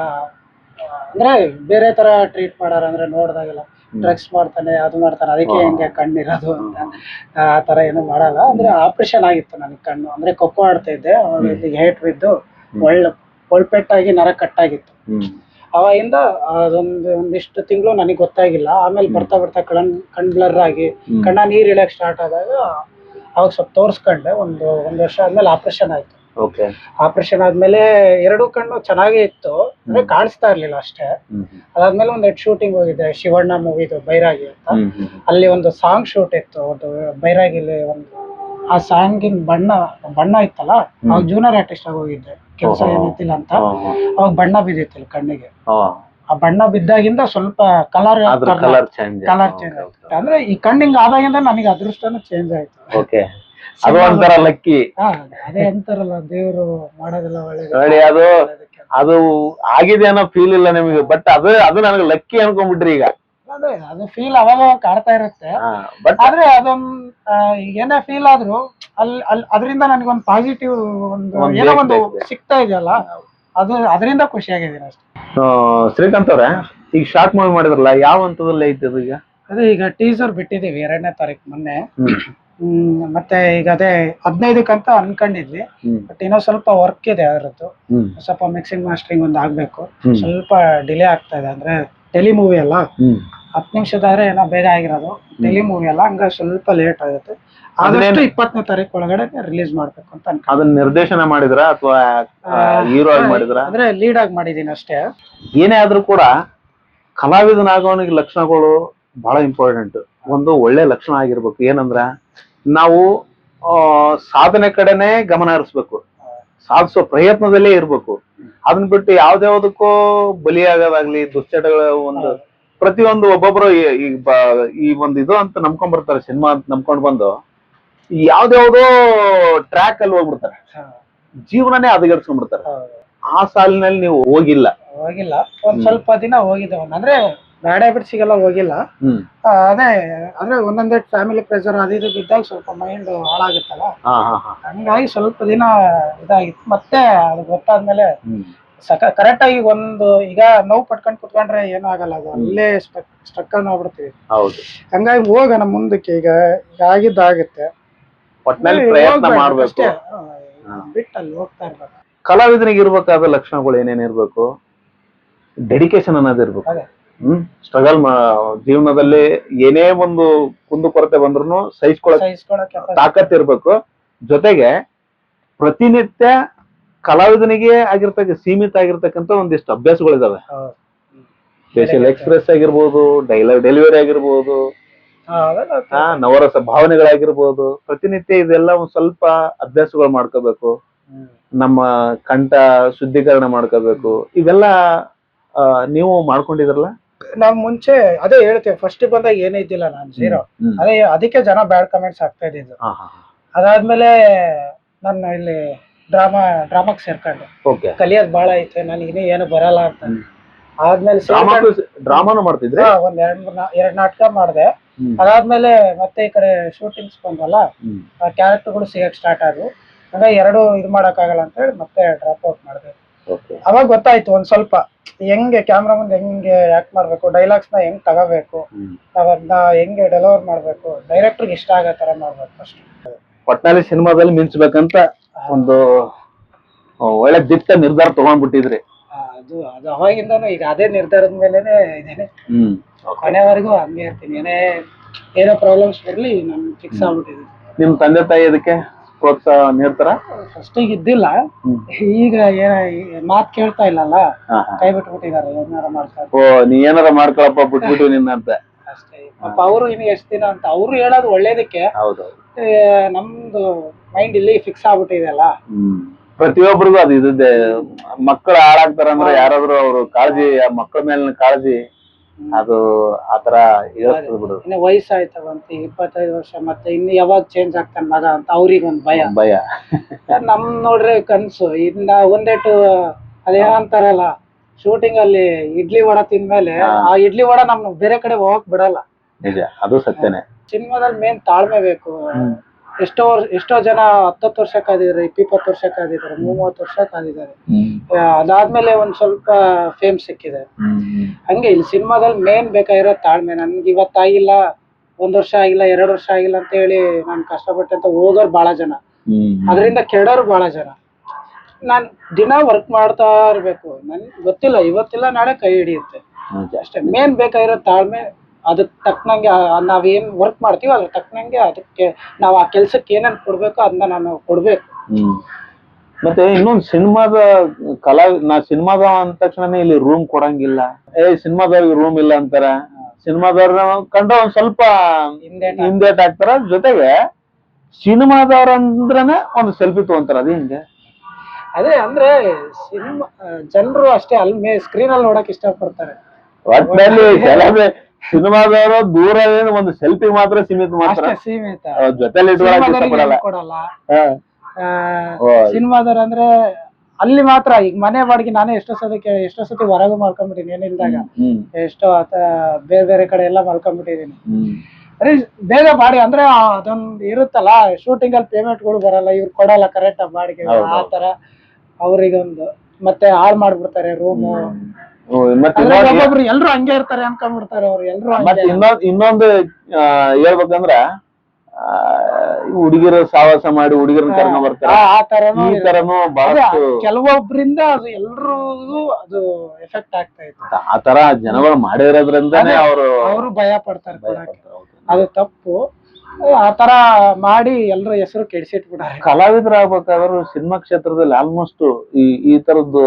ಅಂದ್ರೆ ಬೇರೆ ತರ ಟ್ರೀಟ್ ಮಾಡಾರ ಅಂದ್ರೆ ನೋಡ್ದಾಗೆಲ್ಲ ಡ್ರಗ್ಸ್ ಮಾಡ್ತಾನೆ ಅದು ಮಾಡ್ತಾನೆ ಅದಕ್ಕೆ ಹೆಂಗೆ ಕಣ್ಣಿರೋದು ಅಂತ. ಆ ತರ ಏನು ಮಾಡಲ್ಲ. ಅಂದ್ರೆ ಆಪರೇಷನ್ ಆಗಿತ್ತು ನನಗೆ ಕಣ್ಣು. ಅಂದ್ರೆ ಕೊಕ್ಕೋ ಆಡ್ತಾ ಇದ್ದೆ ಅವಾಗ ಇಲ್ಲಿಗೆ ಹೇಟ್ ಬಿದ್ದು ಒಳ್ಳೆ ಒಳ್ಪೆಟ್ಟಾಗಿ ನರ ಕಟ್ಟಾಗಿತ್ತು ಹ್ಮ್. ಅವಾಗಿಂದ ಅದೊಂದು ಒಂದಿಷ್ಟು ತಿಂಗಳು ನನಗೆ ಗೊತ್ತಾಗಿಲ್ಲ. ಆಮೇಲೆ ಬರ್ತಾ ಬರ್ತಾ ಕಣ್ ಕಣ್ ಬ್ಲರ್ ಆಗಿ ಕಣ್ಣ ನೀರ್ ಇಳಿಯಕ್ ಸ್ಟಾರ್ಟ್ ಆದಾಗ ಅವಾಗ ಸ್ವಲ್ಪ ತೋರ್ಸ್ಕೊಂಡೆ. ಒಂದು ಒಂದ್ ವರ್ಷ ಆದ್ಮೇಲೆ ಆಪರೇಷನ್ ಆಯ್ತು. ಓಕೆ ಆಪರೇಷನ್ ಆದ್ಮೇಲೆ ಎರಡು ಕಣ್ಣು ಚೆನ್ನಾಗೇ ಇತ್ತು. ಅಂದ್ರೆ ಕಾಣಿಸ್ತಾ ಇರ್ಲಿಲ್ಲ ಅಷ್ಟೇ. ಅದಾದ್ಮೇಲೆ ಒಂದ್ ಹೆಡ್ ಶೂಟಿಂಗ್ ಹೋಗಿದ್ದೆ ಶಿವಣ್ಣ ಮೂವಿದು ಬೈರಾಗಿ ಅಂತ. ಅಲ್ಲಿ ಒಂದು ಸಾಂಗ್ ಶೂಟ್ ಇತ್ತು. ಒಂದು ಬೈರಾಗಿಲಿ ಒಂದು ಆ ಸಾಂಗಿನ ಬಣ್ಣ ಬಣ್ಣ ಇತ್ತಲ್ಲ ಅವಾಗ ಜೂನಿಯರ್ ಆರ್ಟಿಸ್ಟ್ ಆಗಿ ಹೋಗಿದ್ದೆ. ಕೆಲಸ ಏನಿತ್ತಿಲ್ಲ ಅಂತ. ಅವಾಗ ಬಣ್ಣ ಬಿದ್ದಿತ್ತಿಲ್ಲ ಕಣ್ಣಿಗೆ. ಆ ಬಣ್ಣ ಬಿದ್ದಾಗಿಂದ ಸ್ವಲ್ಪ colour colour change colour change ಆಯ್ತು. ಅಂದ್ರೆ ಈ ಕಣ್ಣಿಂಗ್ ಆದಾಗಿಂದ ನನಗೆ ಅದೃಷ್ಟನೂ ಚೇಂಜ್ ಆಯ್ತು. ಓಕೆ ಅದು ಒಂಥರ ಲಕ್ಕಿ ಅದೇ ಅಂತಾರಲ್ಲ ದೇವ್ರು ಮಾಡೋದಿಲ್ಲ ಒಳ್ಳೆ ಅದು. ಅದು ಆಗಿದೆ ಅನ್ನೋ ಫೀಲ್ ಇಲ್ಲ ನಿಮಗೆ ಬಟ್ ಅದು ಅದು ನನಗೆ ಲಕ್ಕಿ ಅನ್ಕೊಂಡ್ಬಿಟ್ರಿ ಈಗ. ಅದೇ ಅದು ಫೀಲ್ ಅವಾಗ ಕಾಡ್ತಾ ಇರುತ್ತೆ. ಬಟ್ ಆದ್ರೆ ಅದೊಂದ್ ಏನೇ ಫೀಲ್ ಆದ್ರೂ ಅಲ್ಲಿ ಅಲ್ಲಿ ಅದರಿಂದ ನನಗೊಂದು ಪಾಸಿಟಿವ್ ಒಂದು ಏನೋ ಒಂದು. ಸಿಗ್ತಾ ಇದೆಯಲ್ಲ ಅದು ಅದರಿಂದ ಖುಷಿ ಆಗಿದ್ದೀನಿ ಅಷ್ಟೇ ಶ್ರೀಕಾಂತ್ ಅವ್ರೆ ಈಗ ಶಾರ್ಟ್ ಮೂವಿ ಮಾಡಿದ್ರಲ್ಲ ಯಾವ ಹಂತದಲ್ಲಿ ಐತೆ ಅದು ಈಗ? ಅದೇ ಈಗ ಟೀಸರ್ ಬಿಟ್ಟಿದೀವಿ ಎರಡನೇ ತಾರೀಕು ಮೊನ್ನೆ. ಹ್ಮ್. ಮತ್ತೆ ಈಗ ಅದೇ ಹದಿನೈದಕ್ಕಂತ ಅನ್ಕೊಂಡಿದ್ವಿ. ಬಟ್ ಇನ್ನೊಂದ್ ಸ್ವಲ್ಪ ವರ್ಕ್ ಇದೆ ಅದರದ್ದು. ಸ್ವಲ್ಪ ಮಿಕ್ಸಿಂಗ್ ಮಾಸ್ಟರಿಂಗ್ ಒಂದು ಆಗ್ಬೇಕು. ಸ್ವಲ್ಪ ಡಿಲೇ ಆಗ್ತಾ ಇದೆ ಅಂದ್ರೆ ಟೆಲಿ ಮೂವಿ ಅಲ್ಲ. ಹತ್ತು ನಿಮಿಷದಾದ್ರೆ ಏನೋ ಬೇಗ ಆಗಿರೋದು. ಟೆಲಿ ಮೂವಿ ಅಲ್ಲ ಹಂಗ ಸ್ವಲ್ಪ ಲೇಟ್ ಆಗುತ್ತೆ. ಆದಷ್ಟು ಇಪ್ಪತ್ತನೇ ತಾರೀಕು ಒಳಗಡೆ ರಿಲೀಸ್ ಮಾಡ್ಬೇಕು ಅಂತ. ಅದನ್ನ ನಿರ್ದೇಶನ ಮಾಡಿದ್ರ ಅಥವಾ ಹೀರೋ ಆಗಿ ಮಾಡಿದ್ರ? ಅಂದ್ರೆ ಲೀಡ್ ಆಗಿ ಮಾಡಿದೀನಿ ಅಷ್ಟೇ. ಏನೇ ಆದ್ರೂ ಕೂಡ ಕಲಾವಿದನಾಗೋನಿಗೆ ಲಕ್ಷಣಗಳು ಬಹಳ ಇಂಪಾರ್ಟೆಂಟ್ ಒಂದು ಒಳ್ಳೆ ಲಕ್ಷಣ ಆಗಿರ್ಬೇಕು. ಏನಂದ್ರ ನಾವು ಸಾಧನೆ ಕಡೆನೆ ಗಮನ ಹರಿಸ್ಬೇಕು. ಸಾಧಿಸೋ ಪ್ರಯತ್ನದಲ್ಲೇ ಇರ್ಬೇಕು. ಅದನ್ನ ಬಿಟ್ಟು ಯಾವ್ದ್ಯಾವ್ದಕ್ಕೂ ಬಲಿಯಾಗೋದಾಗ್ಲಿ ದುಶ್ಚಟಗಳ ಒಂದು ಪ್ರತಿಯೊಂದು ಒಬ್ಬೊಬ್ರು ಈ- ಈ ಒಂದು ಇದು ಅಂತ ನಂಬ್ಕೊಂಡ್ ಬರ್ತಾರೆ ಸಿನಿಮಾ ಅಂತ ನಂಬ್ಕೊಂಡ್ ಬಂದು ಯಾವ್ದ್ಯಾವ್ದೋ ಟ್ರ್ಯಾಕ್ ಅಲ್ಲಿ ಹೋಗ್ಬಿಡ್ತಾರೆ. ಜೀವನನೇ ಹದಗೆಡ್ಸ್ಕೊಂಡ್ಬಿಡ್ತಾರೆ. ಹೌದು. ಆ ಸಾಲಿನಲ್ಲಿ ನೀವು ಹೋಗಿಲ್ಲ. ಹೋಗಿಲ್ಲ. ಒಂದ್ ಸ್ವಲ್ಪ ದಿನ ಹೋಗಿದ್ದೆ ಅಂದ್ರೆ ಬ್ಯಾಡ್ ಹ್ಯಾಬಿಟ್ಸಿಗೆಲ್ಲ ಹೋಗಿಲ್ಲ. ಅದೇ ಅಂದ್ರೆ ಒಂದೊಂದೇ ಫ್ಯಾಮಿಲಿ ಪ್ರೆಷರ್ ಅದು ಇದು ಬಿದ್ದಾಗ ಸ್ವಲ್ಪ ಮೈಂಡ್ ಹಾಳಾಗುತ್ತಲ್ಲ? ಹಂಗಾಗಿ ಸ್ವಲ್ಪ ದಿನ ಇದಾಗಿತ್ತು. ಮತ್ತೆ ಅದು ಗೊತ್ತಾದ್ಮೇಲೆ ಸಕ ಕರೆಕ್ಟ್ ಆಗಿ ಒಂದು ಈಗ ನೋವು ಪಟ್ಕೊಂಡ್ ಕುತ್ಕೊಂಡ್ರೆ ಏನೂ ಆಗಲ್ಲ ಅದು ಅಲ್ಲೇ ಸ್ಟಕ್ ಆಗ್ಬಿಡ್ತೀವಿ ಹೌದು. ಹಂಗಾಗಿ ಹೋಗೋಣ ಮುಂದಕ್ಕೆ ಈಗ ಈಗ ಆಗಿದ್ದಾಗುತ್ತೆ. ಒಟ್ನಲ್ಲಿ ಪ್ರಯತ್ನ ಹೋಗ್ಬೇಡ ಮಾಡ್ಬೇಕು. ಅಷ್ಟೇ. ಬಿಟ್ಟು ಅಲ್ಲಿ ಹೋಗ್ತಾ ಇರ್ಬೇಕು. ಕಲಾವಿದನಿಗೆ ಇರ್ಬೇಕಾದ ಲಕ್ಷಣಗಳು ಏನೇನ್ ಇರ್ಬೇಕು? ಡೆಡಿಕೇಶನ್ ಅನ್ನೋದು ಇರ್ಬೇಕು. ಅದೇ. ಹ್ಮ್? ಸ್ಟ್ರಗಲ್ ಜೀವನದಲ್ಲಿ ಏನೇ ಒಂದು ಕುಂದು ಕೊರತೆ ಬಂದ್ರು ಸಹಿಸ್ಕೊಳಕ್. ತಾಕತ್ ಇರ್ಬೇಕು ಜೊತೆಗೆ ಪ್ರತಿನಿತ್ಯ ಕಲಾವಿದನಿಗೆ ಆಗಿರ್ತಕ್ಕ ಸೀಮಿತ ಆಗಿರ್ತಕ್ಕಂತ ಒಂದಿಷ್ಟು ಅಭ್ಯಾಸಗಳಿದಾವೆ. ಸ್ಪೆಷಲ್ ಎಕ್ಸ್ಪ್ರೆಸ್ ಆಗಿರ್ಬೋದು ಡೈಲಾಗ್ ಡೆಲಿವರಿ ಆಗಿರ್ಬೋದು ನವರಸ ಭಾವನೆಗಳಾಗಿರ್ಬೋದು ಪ್ರತಿನಿತ್ಯ ಇದೆಲ್ಲ ಒಂದ್ ಸ್ವಲ್ಪ ಅಭ್ಯಾಸಗಳು ಮಾಡ್ಕೋಬೇಕು. ನಮ್ಮ ಕಂಠ ಶುದ್ಧೀಕರಣ ಮಾಡ್ಕೋಬೇಕು. ಇವೆಲ್ಲ ನೀವು ಮಾಡ್ಕೊಂಡಿದ್ರಲ್ಲ? ನಾವ್ ಮುಂಚೆ ಅದೇ ಹೇಳ್ತೇವೆ ಫಸ್ಟ್ ಬಂದಾಗ ಏನೇ ಇದ್ದಿಲ್ಲ ನಾನು ಜೀರೋ ಅದೇ ಅದಕ್ಕೆ ಜನ ಬ್ಯಾಡ್ ಕಮೆಂಟ್ಸ್ ಆಗ್ತಾ ಇದ್ದಿದ್ದು. ಅದಾದ್ಮೇಲೆ ನನ್ನ ಇಲ್ಲಿ ಡ್ರಾಮಾ ಡ್ರಾಮಾಕ್ ಸೇರ್ಕೊಂಡೆ. ಓಕೆ. ಕಲಿಯೋದ್ ಬಹಳ ಐತೆ ನನಗೆ ಇನ್ನೂ ಏನು ಬರಲ್ಲ ಅಂತ. ಆದ್ಮೇಲೆ ಡ್ರಾಮಾ ಡ್ರಾಮಾನು ಮಾಡ್ತಿದ್ರೆ? ಒಂದ್ ಎರಡ್ ಮೂರ್ ನಾ- ಎರಡ್ ನಾಟಕ ಮಾಡಿದೆ. ಹ್ಮ್. ಅದಾದ್ಮೇಲೆ ಮತ್ತೆ ಈ ಕಡೆ ಶೂಟಿಂಗ್ಸ್ ಬಂದಲ್ಲ. ಆ ಕ್ಯಾರೆಕ್ಟರ್ಗಳು ಸಿಗಕ್ ಸ್ಟಾರ್ಟ್ ಆದ್ವು. ಹಂಗಾಗಿ ಎರಡು ಇದು ಮಾಡಕ್ಕಾಗಲ್ಲ ಅಂತ ಹೇಳಿ ಮತ್ತೆ ಡ್ರಾಪ್ ಔಟ್ ಮಾಡಿದೆ. ಅವಾಗ ಗೊತ್ತಾಯ್ತು ಒಂದ್ ಸ್ವಲ್ಪ ಹೆಂಗೆ ಕ್ಯಾಮ್ರಾ ಮುಂದೆ ಹೆಂಗೆ ಆಕ್ಟ್ ಮಾಡ್ಬೇಕು ಡೈಲಾಗ್ಸ್ನ ಹೆಂಗ್ ತಗೋಬೇಕು. ನಾವ್ ಅದನ್ನ ಹೆಂಗೆ ಡೆಲಿವರ್ ಮಾಡ್ಬೇಕು ಡೈರೆಕ್ಟರ್ ಇಷ್ಟ ಆಗೋ ತರ ಮಾಡ್ಬೇಕು ಅಷ್ಟೇ ಒಟ್ನಲ್ಲಿ ಸಿನಿಮಾದಲ್ಲಿ ಮಿಂಚ್ಬೇಕಂತ ಒಂದು ಒಳ್ಳೆ ದಿಟ್ಟ ನಿರ್ಧಾರ ತಗೊಂಡ್ಬಿಟ್ಟಿದ್ರಿ. ಅದು ಅದು ಅವಾಗಿಂದನು ಈಗ ಅದೇ ನಿರ್ಧಾರದ ಮೇಲೆನೆ ಇದೇನೆ ಹ್ಮ್. ಕೊನೆವರೆಗೂ ಹಂಗೆ ಇರ್ತೀನಿ. ಏನೇ ಏನೋ ಪ್ರಾಬ್ಲಮ್ಸ್ ಬರಲಿ ನಾನು ಫಿಕ್ಸ್ ಆಗ್ಬಿಟ್ಟಿದ್ದೀನಿ. ನಿಮ್ ತಂದೆ ತಾಯಿ ಇದಕ್ಕೆ ಪ್ರೋತ್ಸಾಹ ನೀಡ್ತಾರ ಫಸ್ಟ್ ಇದ್ದಿಲ್ಲ. ಈಗ ಏನ ಮಾತ್ ಕೇಳ್ತಾ ಇಲ್ಲಲ್ಲ. ಕೈ ಬಿಟ್ಬಿಟ್ಟಿದ್ದಾರೆ ಏನಾರ ಮಾಡ್ತಾರೆ. ಓ ನೀ ಏನಾರ ಮಾಡ್ಕೊಳಪ್ಪ ಬಿಟ್ಬಿಟ್ಟು ನಿನ್ನ ಅಂತ. ಅಷ್ಟೇ. ಪಾಪ ಅವರು ಇನ್ನು ಎಷ್ಟು ದಿನ ಅಂತ ಅವ್ರು ಹೇಳೋದು ಒಳ್ಳೇದಕ್ಕೆ. ಹೌದು. ನಮ್ದು ಮೈಂಡ್ ಇಲ್ಲಿ ಫಿಕ್ಸ್ ಆಗ್ಬಿಟ್ಟಿದೆಯಲ್ಲ ಅಲ್ಲ? ಪ್ರತಿಯೊಬ್ಬರಿಗೂ ಅದು ಇದ್ದೆ ಮಕ್ಕಳು ಹಾಳಾಗ್ತಾರ ಅಂದ್ರೆ ಯಾರಾದ್ರೂ ಅವ್ರು ಕಾಳಜಿ ಆ ಮಕ್ಕಳ ಮೇಲಿನ ಕಾಳಜಿ ಅದು ಆತರ ಹೇಳ್ತದ ಬಿಡು. ಇನ್ನು ವಯಸ್ಸಾಯ್ತವಂತ ಇಪ್ಪತ್ತೈದು ವರ್ಷ ಮತ್ತೆ ಇನ್ನು ಯಾವಾಗ ಚೇಂಜ್ ಆಗ್ತಾನೆ ಮಗ ಅಂತ ಅವ್ರಿಗೆ ಒಂದು ಭಯ. ಭಯ ನಮ್ ನೋಡ್ರೆ ಕನ್ಸು. ಇನ್ನ ಒಂದೇಟು ಅದೇನಂತಾರಲ್ಲ ಶೂಟಿಂಗ್ ಅಲ್ಲಿ ಇಡ್ಲಿ ವಡ ತಿಂದ್ಮೇಲೆ. ಆ ಇಡ್ಲಿ ವಡ ನಮ್ ಬೇರೆ ಕಡೆ ಹೋಗಕ್ ಬಿಡಲ್ಲ. ನಿಜ. ಅದು ಸತ್ಯನೇ. ಸಿನಿಮಾದಲ್ಲಿ ಮೇನ್ ತಾಳ್ಮೆ ಬೇಕು. ಎಷ್ಟೋ ವರ್ಷ ಎಷ್ಟೋ ಜನ ಹತ್ತತ್ತು ವರ್ಷ ಕಾದಿದ್ದಾರೆ ಇಪ್ಪಿಪ್ಪತ್ತು ವರ್ಷ ಕಾದಿದ್ದಾರೆ ಮೂವತ್ತು ವರ್ಷ ಕಾದಿದ್ದಾರೆ ಅದಾದ್ಮೇಲೆ ಒಂದ್ ಸ್ವಲ್ಪ ಫೇಮ್ ಸಿಕ್ಕಿದೆ. ಹಂಗೆ ಇಲ್ಲಿ ಸಿನಿಮಾದಲ್ಲಿ ಮೇನ್ ಬೇಕಾಗಿರೋ ತಾಳ್ಮೆ ನನ್ಗೆ ಇವತ್ತಾಗಿಲ್ಲ ಒಂದ್ ವರ್ಷ ಆಗಿಲ್ಲ ಎರಡು ವರ್ಷ ಆಗಿಲ್ಲ ಅಂತ ಹೇಳಿ ನಾನು ಕಷ್ಟಪಟ್ಟೆ ಅಂತ ಹೋಗೋರು ಬಹಳ ಜನ. ಅದರಿಂದ ಕೆಡೋರು ಬಹಳ ಜನ. ನಾನ್ ದಿನ ವರ್ಕ್ ಮಾಡ್ತಾ ಇರ್ಬೇಕು. ನನ್ಗೆ ಗೊತ್ತಿಲ್ಲ ಇವತ್ತಿಲ್ಲ ನಾಳೆ ಕೈ ಹಿಡಿಯುತ್ತೆ. ಅಷ್ಟೇ ಮೇನ್ ಬೇಕಾಗಿರೋ ತಾಳ್ಮೆ ಅದಕ್ಕೆ ತಕ್ಕನಂಗೆ ನಾವೇನು ವರ್ಕ್ ಮಾಡ್ತೀವೋ ಅದ್ರ ತಕ್ಕನಂಗೆ ಅದಕ್ಕೆ ನಾವು ಆ ಕೆಲಸಕ್ಕೆ ಏನೇನ್ ಕೊಡ್ಬೇಕು ಅದನ್ನ ನಾನು ಕೊಡ್ಬೇಕು. ಮತ್ತೆ ಇನ್ನೊಂದು ಸಿನಿಮಾದ ಕಲಾ ನಾ ಸಿನಿಮಾದ ಅಂದ ತಕ್ಷಣನೇ ಇಲ್ಲಿ ರೂಮ್ ಕೊಡಂಗಿಲ್ಲ. ಏ ಸಿನಿಮಾದವ್ರಿಗೆ ರೂಮ್ ಇಲ್ಲ ಅಂತಾರ. ಸಿನಿಮಾದವ್ರ ಕಂಡ್ರೆ ಒಂದ್ ಸ್ವಲ್ಪ ಹಿಂದೆ ಹಿಂದೇಟ್ ಆಗ್ತಾರ. ಜೊತೆಗೆ ಸಿನಿಮಾದವ್ರ ಅಂದ್ರೆ ಒಂದು ಸೆಲ್ಫಿ ತಗೊಂತಾರ. ಅದೇ ಹಿಂಗೆ? ಅದೇ ಅಂದ್ರೆ ಸಿನಿಮಾ ಜನರು ಅಷ್ಟೇ ಅಲ್ಲಿ ಸ್ಕ್ರೀನ್ ಅಲ್ಲಿ ನೋಡಕ್ ಇಷ್ಟಪಡ್ತಾರೆ. ಒಟ್ಟಿನಲ್ಲಿ ಸಿನಿಮಾದವರು ದೂರ ಏನು ಒಂದು ಸೆಲ್ಫಿ ಮಾತ್ರ ಸೀಮಿತ ಮಾತ್ರ ಅಷ್ಟೇ ಸೀಮಿತ. ಅವ್ರ ಜೊತೆಲಿ ಇಷ್ಟಪಡಲ್ಲ. ಕೊಡಲ್ಲ. ಹಾ. ಅಂದ್ರೆ ಅಲ್ಲಿ ಮಾತ್ರ ಈಗ ಮನೆ ಬಾಡಿಗೆ ನಾನೇ ಎಷ್ಟೋ ಸತಿ ಕೇಳಿ ಎಷ್ಟೋ ಸತಿ ಹೊರಗೆ ಮಾಡ್ಕೊಂಡ್ಬಿಟ್ಟಿನಿ ಏನಿಲ್ದಾಗ ಎಷ್ಟೋ ಆತ ಬೇರೆ ಬೇರೆ ಕಡೆ ಎಲ್ಲ ಮಲ್ಕೊಂಡ್ಬಿಟ್ಟಿದೀನಿ ಹ್ಮ್. ಅರೆ ಬೇಗ ಬಾಡಿ ಅಂದ್ರೆ ಅದೊಂದು ಇರುತ್ತಲ್ಲ ಶೂಟಿಂಗ್ ಅಲ್ಲಿ ಪೇಮೆಂಟ್ಗಳು ಬರಲ್ಲ ಇವ್ರು ಕೊಡಲ್ಲ ಕರೆಕ್ಟ್ ಬಾಡಿಗೆ. ಆ ತರ ಅವ್ರಿಗೊಂದು. ಮತ್ತೆ ಹಾಳು ಮಾಡ್ಬಿಡ್ತಾರೆ ರೂಮು ಮತ್ತೆ ಎಲ್ರು ಹಂಗೆ ಇರ್ತಾರೆ ಅನ್ಕೊಂಡ್ಬಿಡ್ತಾರೆ ಅವ್ರು ಎಲ್ರು ಮತ್ತೆ ಇನ್ನೊಂದ್ ಇನ್ನೊಂದು ಹೇಳ್ಬೇಕಂದ್ರ ಹುಡುಗಿರು ಸಾವಾಸ ಮಾಡಿ ಹುಡುಗಿರ ಕರ್ಕೊಂಡ್ ಬರ್ತಾರೆ. ಕೆಲವೊಬ್ರಿಂದ ಅದು ಎಲ್ರಿಗೂ ಅದು ಎಫೆಕ್ಟ್ ಆಗ್ತಾ ಇತ್ತು. ಆ ತರ ಜನಗಳು ಮಾಡಿರೋದ್ರಿಂದಾನೇ. ಅವರು ಅವರು ಭಯ ಪಡ್ತಾರೆ ಅದು ತಪ್ಪು. ಆ ತರ ಮಾಡಿ ಎಲ್ಲರ ಹೆಸರು ಕೆಡಿಸಿಟ್ಬಿಟ್ಟಾರೆ ಕಲಾವಿದರಾಗ್ಬೇಕಾದ್ರು ಸಿನಿಮಾ ಕ್ಷೇತ್ರದಲ್ಲಿ ಆಲ್ಮೋಸ್ಟ್ ಈ ಈ ತರದ್ದು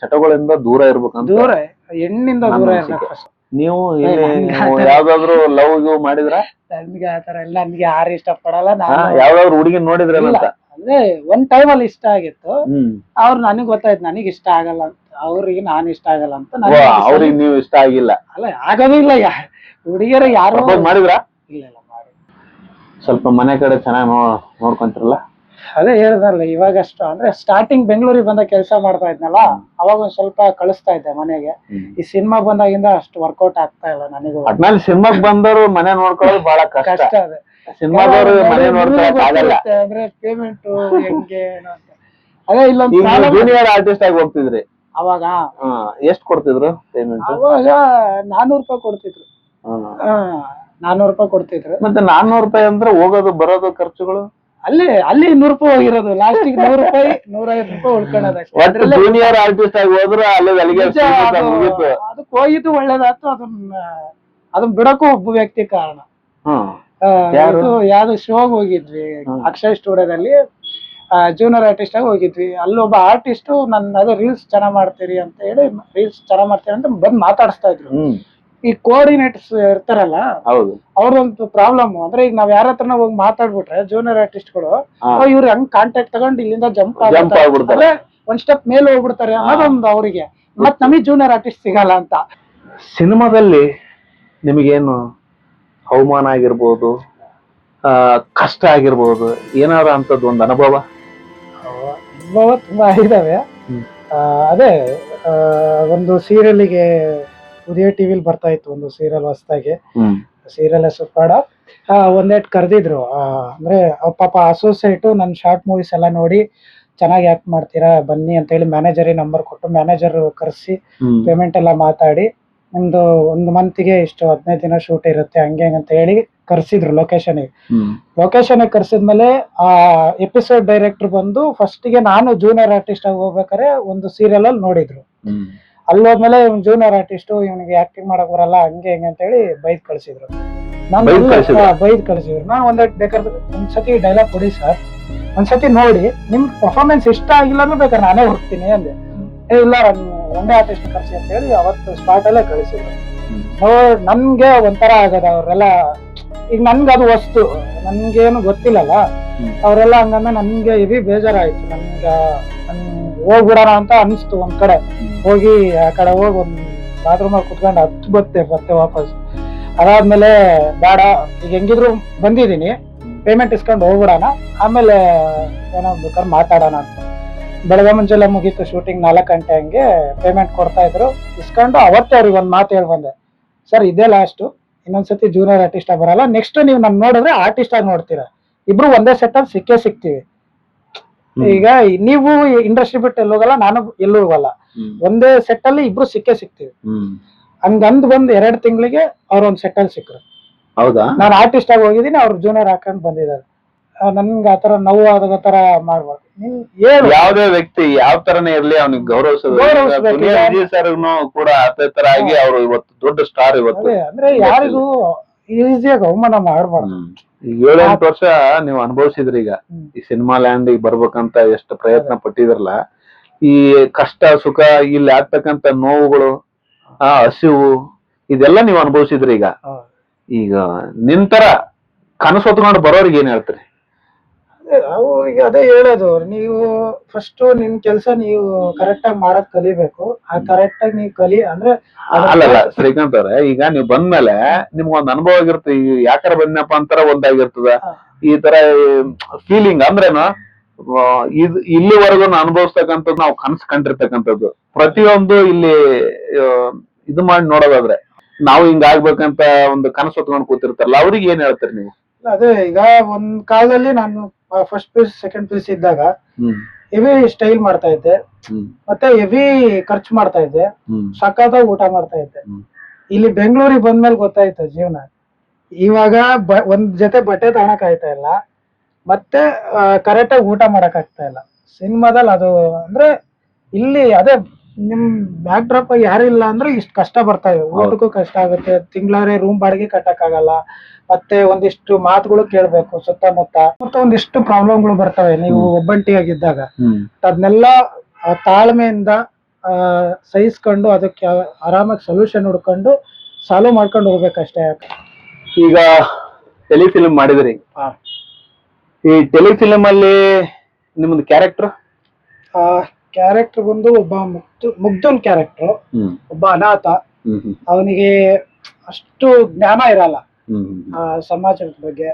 ಚಟಗಳಿಂದ ದೂರ ಇರ್ಬೇಕಂತ ದೂರ ಹೆಣ್ಣಿಂದ ನನ್ನ ದೂರ ಅನಿಸಿಕೆ. ಇರ್ಬೇಕು ನೀವು ಇಲ್ಲಿ ನೀವು ಯಾವ್ದಾದ್ರು ಲವ್ ಗಿವ್ ಮಾಡಿದ್ರ? ನನ್ಗೆ ಆ ತರ ಎಲ್ಲ ನನ್ಗೆ ಯಾರು ಇಷ್ಟ ಪಡಲ್ಲ ನಾನು ಯಾವ್ದಾದ್ರು ಹುಡುಗಿ ನೋಡಿದ್ರಲ್ಲ ಅಂತ? ಅಂದ್ರೆ ಒಂದ್ ಟೈಮ್ ಅಲ್ಲಿ ಇಷ್ಟ ಆಗಿತ್ತು. ಹ್ಮ್. ಅವ್ರು ನನಗ್ ಗೊತ್ತಾಯ್ತು ನನಗ್ ಇಷ್ಟ ಆಗಲ್ಲ ಅಂತ. ಅವ್ರಿಗೆ ನಾನು ಇಷ್ಟ ಆಗಲ್ಲ ಅಂತ ನನಗೆ ಅವ್ರಿಗೆ ನೀವು ಇಷ್ಟ ಆಗಿಲ್ಲ. ಅಲ್ಲ ಆಗೋದಿಲ್ಲ ಇಲ್ಲ ಯಾ ಹುಡುಗಿಯರು ಯಾರು ಪ್ರಪೋಸ್ ಮಾಡಿದ್ರ? ಇಲ್ಲ ಇಲ್ಲ. ಸ್ವಲ್ಪ ಮನೆ ಕಡೆ ಚೆನ್ನಾಗಿ ನೋ ನೋಡ್ಕೊಂತಿರಲ್ಲ? ಅದೇ ಹೇಳ್ದಲ್ಲ ಇವಾಗಷ್ಟು ಅಂದ್ರೆ ಸ್ಟಾರ್ಟಿಂಗ್ ಬೆಂಗಳೂರಿಗೆ ಬಂದ ಕೆಲಸ ಮಾಡ್ತಾ ಇದ್ನಲ್ಲ ಅವಾಗ ಒಂದ್ ಸ್ವಲ್ಪ ಕಳಿಸ್ತಾ ಇದ್ದೆ ಮನೆಗೆ. ಈ ಸಿನಿಮಾ ಬಂದಾಗಿಂದ ಅಷ್ಟು ವರ್ಕೌಟ್ ಆಗ್ತಾ ಇಲ್ಲ ನನಗೂ. ಒಟ್ನಲ್ಲಿ ಸಿನಿಮಾಗ್ ಬಂದವರು ಮನೆ ನೋಡ್ಕೊಳ್ಳೋದು ಬಹಳ ಕಷ್ಟ. ಕಷ್ಟ ಅದೇ. ಸಿನಿಮಾದವರು ಮನೆ ನೋಡ್ಕೊಳಕ್ ಆಗಲ್ಲ. ಅಂದ್ರೆ ಪೇಮೆಂಟ್ ಹೆಂಗೆ ಏನು ಅಂತ. ಅದೇ ಇಲ್ಲೊಂದು ಈಗ ಜೂನಿಯರ್ ಆರ್ಟಿಸ್ಟ್ ಆಗಿ ಹೋಗ್ತಿದ್ರಿ. ಅವಾಗ? ಎಷ್ಟ್ ಕೊಡ್ತಿದ್ರು ಪೇಮೆಂಟ್ ಅವಾಗ ನಾನೂರು ರೂಪಾಯಿ ಕೊಡ್ತಿದ್ರು. ಹಾ. ನಾನೂರು ರೂಪಾಯಿ ಕೊಡ್ತಿದ್ರು. ಮತ್ತೆ ನಾನ್ನೂರು ರೂಪಾಯಿ ಅಂದ್ರೆ ಹೋಗೋದು ಬರೋದು ಖರ್ಚುಗಳು? ಅಲ್ಲಿ ಅಲ್ಲಿ ನೂರು ರೂಪಾಯಿ ಹೋಗಿರೋದು. ಲಾಸ್ಟಿಗೆ ನೂರು ರೂಪಾಯಿ ನೂರೈವತ್ತು ರೂಪಾಯಿ ಉಳ್ಕೊಳ್ಳೋದು. ಜೂನಿಯರ್ ಆರ್ಟಿಸ್ಟ್ ಆಗಿ ಹೋದ್ರೆ ಅಲ್ಲಿ ಅದಕ್ಕೆ ಹೋಗಿದ್ದು ಒಳ್ಳೇದಾಯ್ತು. ಅದನ್ನ ಅದನ್ನ ಬಿಡಕ್ಕೂ ಒಬ್ಬ ವ್ಯಕ್ತಿ ಕಾರಣ. ಯಾವ್ದು ಶೋಗ್ ಹೋಗಿದ್ವಿ. ಅಕ್ಷಯ್ ಸ್ಟುಡಿಯೋದಲ್ಲಿ ಜೂನಿಯರ್ ಆರ್ಟಿಸ್ಟ್ ಆಗಿ ಹೋಗಿದ್ವಿ. ಅಲ್ಲಿ ಒಬ್ಬ ಆರ್ಟಿಸ್ಟ್ ನನ್ನ ಅದು ರೀಲ್ಸ್ ಚೆನ್ನಾಗ್ ಮಾಡ್ತೀರಿ ಅಂತ ಹೇಳಿ ರೀಲ್ಸ್ ಚೆನ್ನಾಗ್ ಮಾಡ್ತೀರಿ ಅಂತ ಬಂದ್ ಮಾತಾಡಿಸ್ತಾ ಇದ್ರು. ಈ ಕೋಆರ್ಡಿನೇಟರ್ಸ್ ಇರ್ತಾರಲ್ಲ ಹೌದು. ಅವ್ರದೊಂದು ಪ್ರಾಬ್ಲಮ್ ಅಂದ್ರೆ ಈಗ ನಾವ್ ಯಾರ ಹತ್ರನ ಹೋಗಿ ಮಾತಾಡ್ಬಿಟ್ರೆ ಜೂನಿಯರ್ ಆರ್ಟಿಸ್ಟ್ಗಳು ಇವ್ರು ಹಂಗ್ ಕಾಂಟ್ಯಾಕ್ಟ್ ತಗೊಂಡು ಇಲ್ಲಿಂದ ಜಂಪ್ ಆಗ್ಬಿಡ್ತಾರೆ. ಅಂದ್ರೆ ಒಂದ್ ಸ್ಟೆಪ್ ಮೇಲೆ ಹೋಗ್ಬಿಡ್ತಾರೆ ಅನ್ನೋದೊಂದು ಅವರಿಗೆ. ಮತ್ ನಮಗೆ ಜೂನಿಯರ್ ಆರ್ಟಿಸ್ಟ್ ಸಿಗಲ್ಲ ಅಂತ. ಸಿನಿಮಾದಲ್ಲಿ ನಿಮಗೇನು ಅವಮಾನ ಆಗಿರ್ಬೋದು ಕಷ್ಟ ಆಗಿರ್ಬೋದು ಏನಾರ ಅಂತದ್ದು ಒಂದು ಅನುಭವ? ಅನುಭವ ತುಂಬಾ ಇದಾವೆ. ಅದೇ ಒಂದು ಸೀರಿಯಲ್ಗೆ ಉದಯ ಟಿವಿಲಿ ಬರ್ತಾ ಇತ್ತು ಒಂದು ಸೀರಿಯಲ್ ಹೊಸದಾಗಿ. ಸೀರಿಯಲ್ ಹೆಸರು ಪಾಡ. ಒಂದೇಟ್ ಕರೆದಿದ್ರು. ಅಂದ್ರೆ ಅವ್ರ್ ಪಾಪ ಅಸೋಸಿಯೇಟ್ ನನ್ನ ಶಾರ್ಟ್ ಮೂವೀಸ್ ಎಲ್ಲ ನೋಡಿ ಚೆನ್ನಾಗಿ ಆಕ್ಟ್ ಮಾಡ್ತೀರಾ ಬನ್ನಿ ಅಂತ ಹೇಳಿ ಮ್ಯಾನೇಜರ್ ನಂಬರ್ ಕೊಟ್ಟು ಮ್ಯಾನೇಜರ್ ಕರೆಸಿ ಪೇಮೆಂಟ್ ಎಲ್ಲ ಮಾತಾಡಿ ಒಂದು ಒಂದು ಮಂತ್ಗೆ ಇಷ್ಟು ಹದಿನೈದು ದಿನ ಶೂಟ್ ಇರುತ್ತೆ ಹಂಗೆ ಹಂಗೆ ಅಂತ ಹೇಳಿ ಕರ್ಸಿದ್ರು ಲೊಕೇಶನ್ಗೆ ಹ್ಮ್. ಲೊಕೇಶನ್ ಕರ್ಸಿದ್ಮೇಲೆ ಆ ಎಪಿಸೋಡ್ ಡೈರೆಕ್ಟರ್ ಬಂದು ಫಸ್ಟ್ಗೆ ನಾನು ಜೂನಿಯರ್ ಆರ್ಟಿಸ್ಟ್ ಆಗಿ ಹೋಗ್ಬೇಕಾದ್ರೆ ಒಂದು ಸೀರಿಯಲ್ ಅಲ್ಲಿ ನೋಡಿದ್ರು. ಅಲ್ಲಿ ಹೋದ್ಮೇಲೆ ಇವ್ನು ಜೂನಿಯರ್ ಆರ್ಟಿಸ್ಟ್ ಇವನಿಗೆ ಆಕ್ಟಿಂಗ್ ಮಾಡಕ್ ಬರಲ್ಲ ಹಂಗೆ ಹಿಂಗೆ ಅಂತ ಹೇಳಿ ಬೈದ್ ಕಳ್ಸಿದ್ರು. ನಾನು ಬೈದ್ ಕಳ್ಸಿದ್ರು? ನಾ ಬೈದ್ ಕಳ್ಸಿದ್ರು. ನಾನು ಒಂದ್ ಬೇಕಾದ್ರೆ ಒಂದ್ಸತಿ ಡೈಲಾಗ್ ಕೊಡಿ ಸರ್ ಒಂದ್ಸತಿ ನೋಡಿ ನಿಮ್ ಪರ್ಫಾರ್ಮೆನ್ಸ್ ಇಷ್ಟ ಆಗಿಲ್ಲ ಅಂದ್ರೆ ಬೇಕಾದ್ರೆ ನಾನೇ ಹೋಗ್ತೀನಿ ಅಂದೆ. ಏ ಇಲ್ಲ ನಾನು ಒಂದೇ ಆರ್ಟಿಸ್ಟ್ ಕಳ್ಸಿ ಅಂತ ಹೇಳಿ ಅವತ್ತು ಸ್ಪಾಟ್ ಅಲ್ಲೇ ಕಳಿಸಿದ್ರು. ಹ್ಮ್. ನೋಡ್ ನನ್ಗೆ ಒಂಥರ ಆಗದ ಅವ್ರೆಲ್ಲ ಈಗ ನನ್ಗೆ ಅದು ವಸ್ತು ನನ್ಗೇನು ಗೊತ್ತಿಲ್ಲಲ್ಲ. ಹ್ಮ್. ಅವರೆಲ್ಲ ಹಂಗಂದ ನನ್ಗೆ ಇವಿ ಬೇಜಾರಾಯ್ತು. ನನ್ಗೆ ನನ್ ಹೋಗ್ಬಿಡೋಣ ಅಂತ ಅನಿಸ್ತು ಒಂದ್ ಕಡೆ. ಹೋಗಿ ಆ ಕಡೆ ಹೋಗಿ ಒಂದ್ ಬಾತ್ರೂಮ್ ಅಲ್ಲಿ ಕುತ್ಕೊಂಡು ಹತ್ತು ಬತ್ತೆ ಬತ್ತೆ ವಾಪಸ್. ಅದಾದ್ಮೇಲೆ ಬೇಡ, ಈಗ ಹೆಂಗಿದ್ರು ಬಂದಿದ್ದೀನಿ. ಪೇಮೆಂಟ್ ಇಸ್ಕೊಂಡು ಹೋಗ್ಬಿಡೋಣ. ಆಮೇಲೆ ಏನೋ ಬೇಕಾದ್ರೆ ಮಾತಾಡೋಣ ಅಂತ. ಬೆಳಗ್ಗೆ ಮುಂಚೆಲ್ಲ ಮುಗೀತು ಶೂಟಿಂಗ್ ನಾಲ್ಕು ಗಂಟೆ ಹಂಗೆ ಪೇಮೆಂಟ್ ಕೊಡ್ತಾ ಇದ್ರು. ಇಸ್ಕೊಂಡು ಅವತ್ತೇ ಅವ್ರಿಗೆ ಒಂದು ಮಾತು ಹೇಳಿ ಬಂದೆ. ಸರ್, ಇದೇ ಲಾಸ್ಟು ಇನ್ನೊಂದ್ಸತಿ ಜೂನಿಯರ್ ಆರ್ಟಿಸ್ಟ್ ಆಗಿ ಬರಲ್ಲ. ನೆಕ್ಸ್ಟ್ ನೀವು ನಮ್ಮ ನೋಡಿದ್ರೆ ಆರ್ಟಿಸ್ಟ್ ಆಗಿ ನೋಡ್ತೀರಾ. ಇಬ್ರು ಒಂದೇ ಸೆಟ್ ಅಲ್ಲಿ ಸಿಕ್ಕೇ ಸಿಗ್ತೀವಿ ಈಗ ನೀವು ಇಂಡಸ್ಟ್ರಿ ಬಿಟ್ಟು ಎಲ್ಲಿ ಹೋಗಲ್ಲ ನಾನು ಎಲ್ಲೂ ಹೋಗಲ್ಲ. ಒಂದೇ ಸೆಟ್ ಅಲ್ಲಿ ಇಬ್ರು ಸಿಕ್ಕೇ ಸಿಕ್ತೀವಿ ಹಂಗಂದ್ ಬಂದ್ ಎರಡ್ ತಿಂಗಳಿಗೆ ಅವ್ರ ಒಂದ್ ಸೆಟ್ ಅಲ್ಲಿ ಸಿಕ್ಕರು. ಹೌದಾ? ನಾನು ಆರ್ಟಿಸ್ಟ್ ಆಗಿ ಹೋಗಿದ್ದೀನಿ ಅವ್ರ ಜೂನಿಯರ್ ಹಾಕೊಂಡ್ ಬಂದಿದ್ದಾರೆ ನನ್ಗೆ ಆತರ ನೋವು ಆದ ತರ ಮಾಡ್ಬಾರ್ದು. ಯಾವ್ದೇ ಯಾವುದೇ ವ್ಯಕ್ತಿ ಯಾವ ತರನೇ ಇರ್ಲಿ ಅವ್ನಿಗೆ ಗೌರವಿಸಬೇಕು. ಕೂಡ ಅದೇ ತರ ಆಗಿ ಅವರು ಇವತ್ತು ದೊಡ್ಡ ಸ್ಟಾರ್ ಇವತ್ತು. ಅಂದ್ರೆ ಯಾರಿಗೂ ಈಸಿಯಾಗಿ ಅವಮಾನ ಮಾಡ್ಬಾರ್ದು. ಏಳೆಂಟು ವರ್ಷ ನೀವು ಅನುಭವಿಸಿದ್ರಿ ಈಗ. ಈ ಸಿನಿಮಾ ಲ್ಯಾಂಡ್ ಬರ್ಬೇಕಂತ ಎಷ್ಟು ಪ್ರಯತ್ನ ಪಟ್ಟಿದ್ರಲ್ಲ ಈ ಕಷ್ಟ ಸುಖ ಇಲ್ಲಿ ಆಗ್ತಕ್ಕಂತ ನೋವುಗಳು ಆ ಹಸಿವು ಇದೆಲ್ಲ ನೀವು ಅನುಭವಿಸಿದ್ರಿ ಈಗ. ಈಗ ನಿಂತರ ಕನಸು ಹೊತ್ಕೊಂಡು ಬರೋರಿಗೆ ಏನ್ ಹೇಳ್ತೀರಿ? ಅದೇ ಈಗ ಅದೇ ಹೇಳೋದು. ನೀವು ಫಸ್ಟ್ ನಿಮ್ ಕೆಲಸ ನೀವು ಕರೆಕ್ಟ್ ಆಗಿ ಮಾಡಕ್ ಕಲಿಬೇಕು. ಆ ಕರೆಕ್ಟ್ ಆಗಿ ನೀವು ಕಲಿ ಅಂದ್ರೆ ಅಲ್ಲ ಅಲ್ಲಲ್ಲ ಶ್ರೀಕಾಂತ್ ಅವ್ರೆ ಈಗ ನೀವು ಬಂದ್ಮೇಲೆ ನಿಮ್ಗೊಂದ್ ಅನುಭವ ಆಗಿರುತ್ತೆ ಈ ಯಾಕಾರ ಬಂದ್ನಪ್ಪ ಅಂತಾರ ಒಂದಾಗಿರ್ತದ. ಈ ತರ ಫೀಲಿಂಗ್ ಅಂದ್ರೇನು ಇದು ಇಲ್ಲಿವರೆಗೂ ಅನುಭವಿಸ್ತಕ್ಕಂಥದ್ದು ನಾವು ಕನಸು ಕಂಡಿರ್ತಕ್ಕಂಥದ್ದು. ಪ್ರತಿಯೊಂದು ಇಲ್ಲಿ ಇದು ಮಾಡಿ ನೋಡೋದಾದ್ರೆ ನಾವು ಹಿಂಗ ಆಗ್ಬೇಕಂತ ಒಂದು ಕನಸು ಹೊತ್ಕೊಂಡು ಕೂತಿರ್ತಾರಲ್ಲ ಅವ್ರಿಗೆ ಏನ್ ಹೇಳ್ತೀರಿ ನೀವು? ಅದೇ ಈಗ ಒಂದ್ ಕಾಲದಲ್ಲಿ ನಾನು ಫಸ್ಟ್ ಪೀಸ್ ಸೆಕೆಂಡ್ ಪೀಸ್ ಇದ್ದಾಗ ಹೆವಿ ಸ್ಟೈಲ್ ಮಾಡ್ತಾ ಇದ್ದೆ. ಮತ್ತೆ ಹೆವಿ ಖರ್ಚು ಮಾಡ್ತಾ ಇದ್ದೆ. ಸಖತ್ ಸಖತ್ತಾಗಿ ಊಟ ಮಾಡ್ತಾ ಇದ್ದೆ. ಇಲ್ಲಿ ಬೆಂಗಳೂರಿಗೆ ಬಂದ್ಮೇಲೆ ಗೊತ್ತಾಯ್ತು ಜೀವನ. ಇವಾಗ ಒಂದ್ ಜೊತೆ ಬಟ್ಟೆ ತಗೊಳಕ್ ಆಯ್ತಾ ಇಲ್ಲ. ಮತ್ತೆ ಕರೆಕ್ಟ್ ಆಗಿ ಊಟ ಮಾಡಕ್ ಆಗ್ತಾ ಇಲ್ಲ. ಸಿನಿಮಾದಲ್ಲಿ ಅದು ಅಂದ್ರೆ ಇಲ್ಲಿ ಅದೇ ನಿಮ್ ಬ್ಯಾಕ್ ಡ್ರಾಪ್ ಯಾರು ಇಲ್ಲ ಅಂದ್ರೆ ಇಷ್ಟು ಕಷ್ಟ ಬರ್ತಾವೆ ಊಟಕ್ಕೂ ಕಷ್ಟ ಆಗುತ್ತೆ. ತಿಂಗಳಾರೆ ರೂಮ್ ಬಾಡಿಗೆ ಕಟ್ಟಕ್ ಆಗಲ್ಲ ಮತ್ತೆ ಒಂದಿಷ್ಟು ಮಾತುಗಳು ಕೇಳ್ಬೇಕು ಸುತ್ತಮುತ್ತ. ಮತ್ತೆ ಒಂದಿಷ್ಟು ಪ್ರಾಬ್ಲಮ್ಗಳು ಬರ್ತವೆ. ನೀವು ಒಬ್ಬಂಟಿಯಾಗಿದ್ದಾಗ. ಅದನ್ನೆಲ್ಲ ತಾಳ್ಮೆಯಿಂದ ಸಹಿಸ್ಕೊಂಡು ಅದಕ್ಕೆ ಆರಾಮಾಗಿ ಸೊಲ್ಯೂಷನ್ ಹುಡ್ಕೊಂಡು ಸಾಲ್ವ್ ಮಾಡ್ಕೊಂಡು ಹೋಗ್ಬೇಕಷ್ಟೇ. ಈಗ ಟೆಲಿಫಿಲ್ಮ್ ಮಾಡಿದ್ರಿ. ಈ ಟೆಲಿಫಿಲ್ಮ್ ಅಲ್ಲಿ ನಿಮ್ದು ಕ್ಯಾರೆಕ್ಟರ್ ಕ್ಯಾರೆಕ್ಟರ್ ಬಂದು ಒಬ್ಬ ಮುಗ್ಧ ಮುಗ್ಧನ್ ಕ್ಯಾರೆಕ್ಟರ್ ಒಬ್ಬ ಅನಾಥ. ಅವನಿಗೆ ಅಷ್ಟು ಜ್ಞಾನ ಇರಲ್ಲ. ಆ, ಸಮಾಜದ ಬಗ್ಗೆ.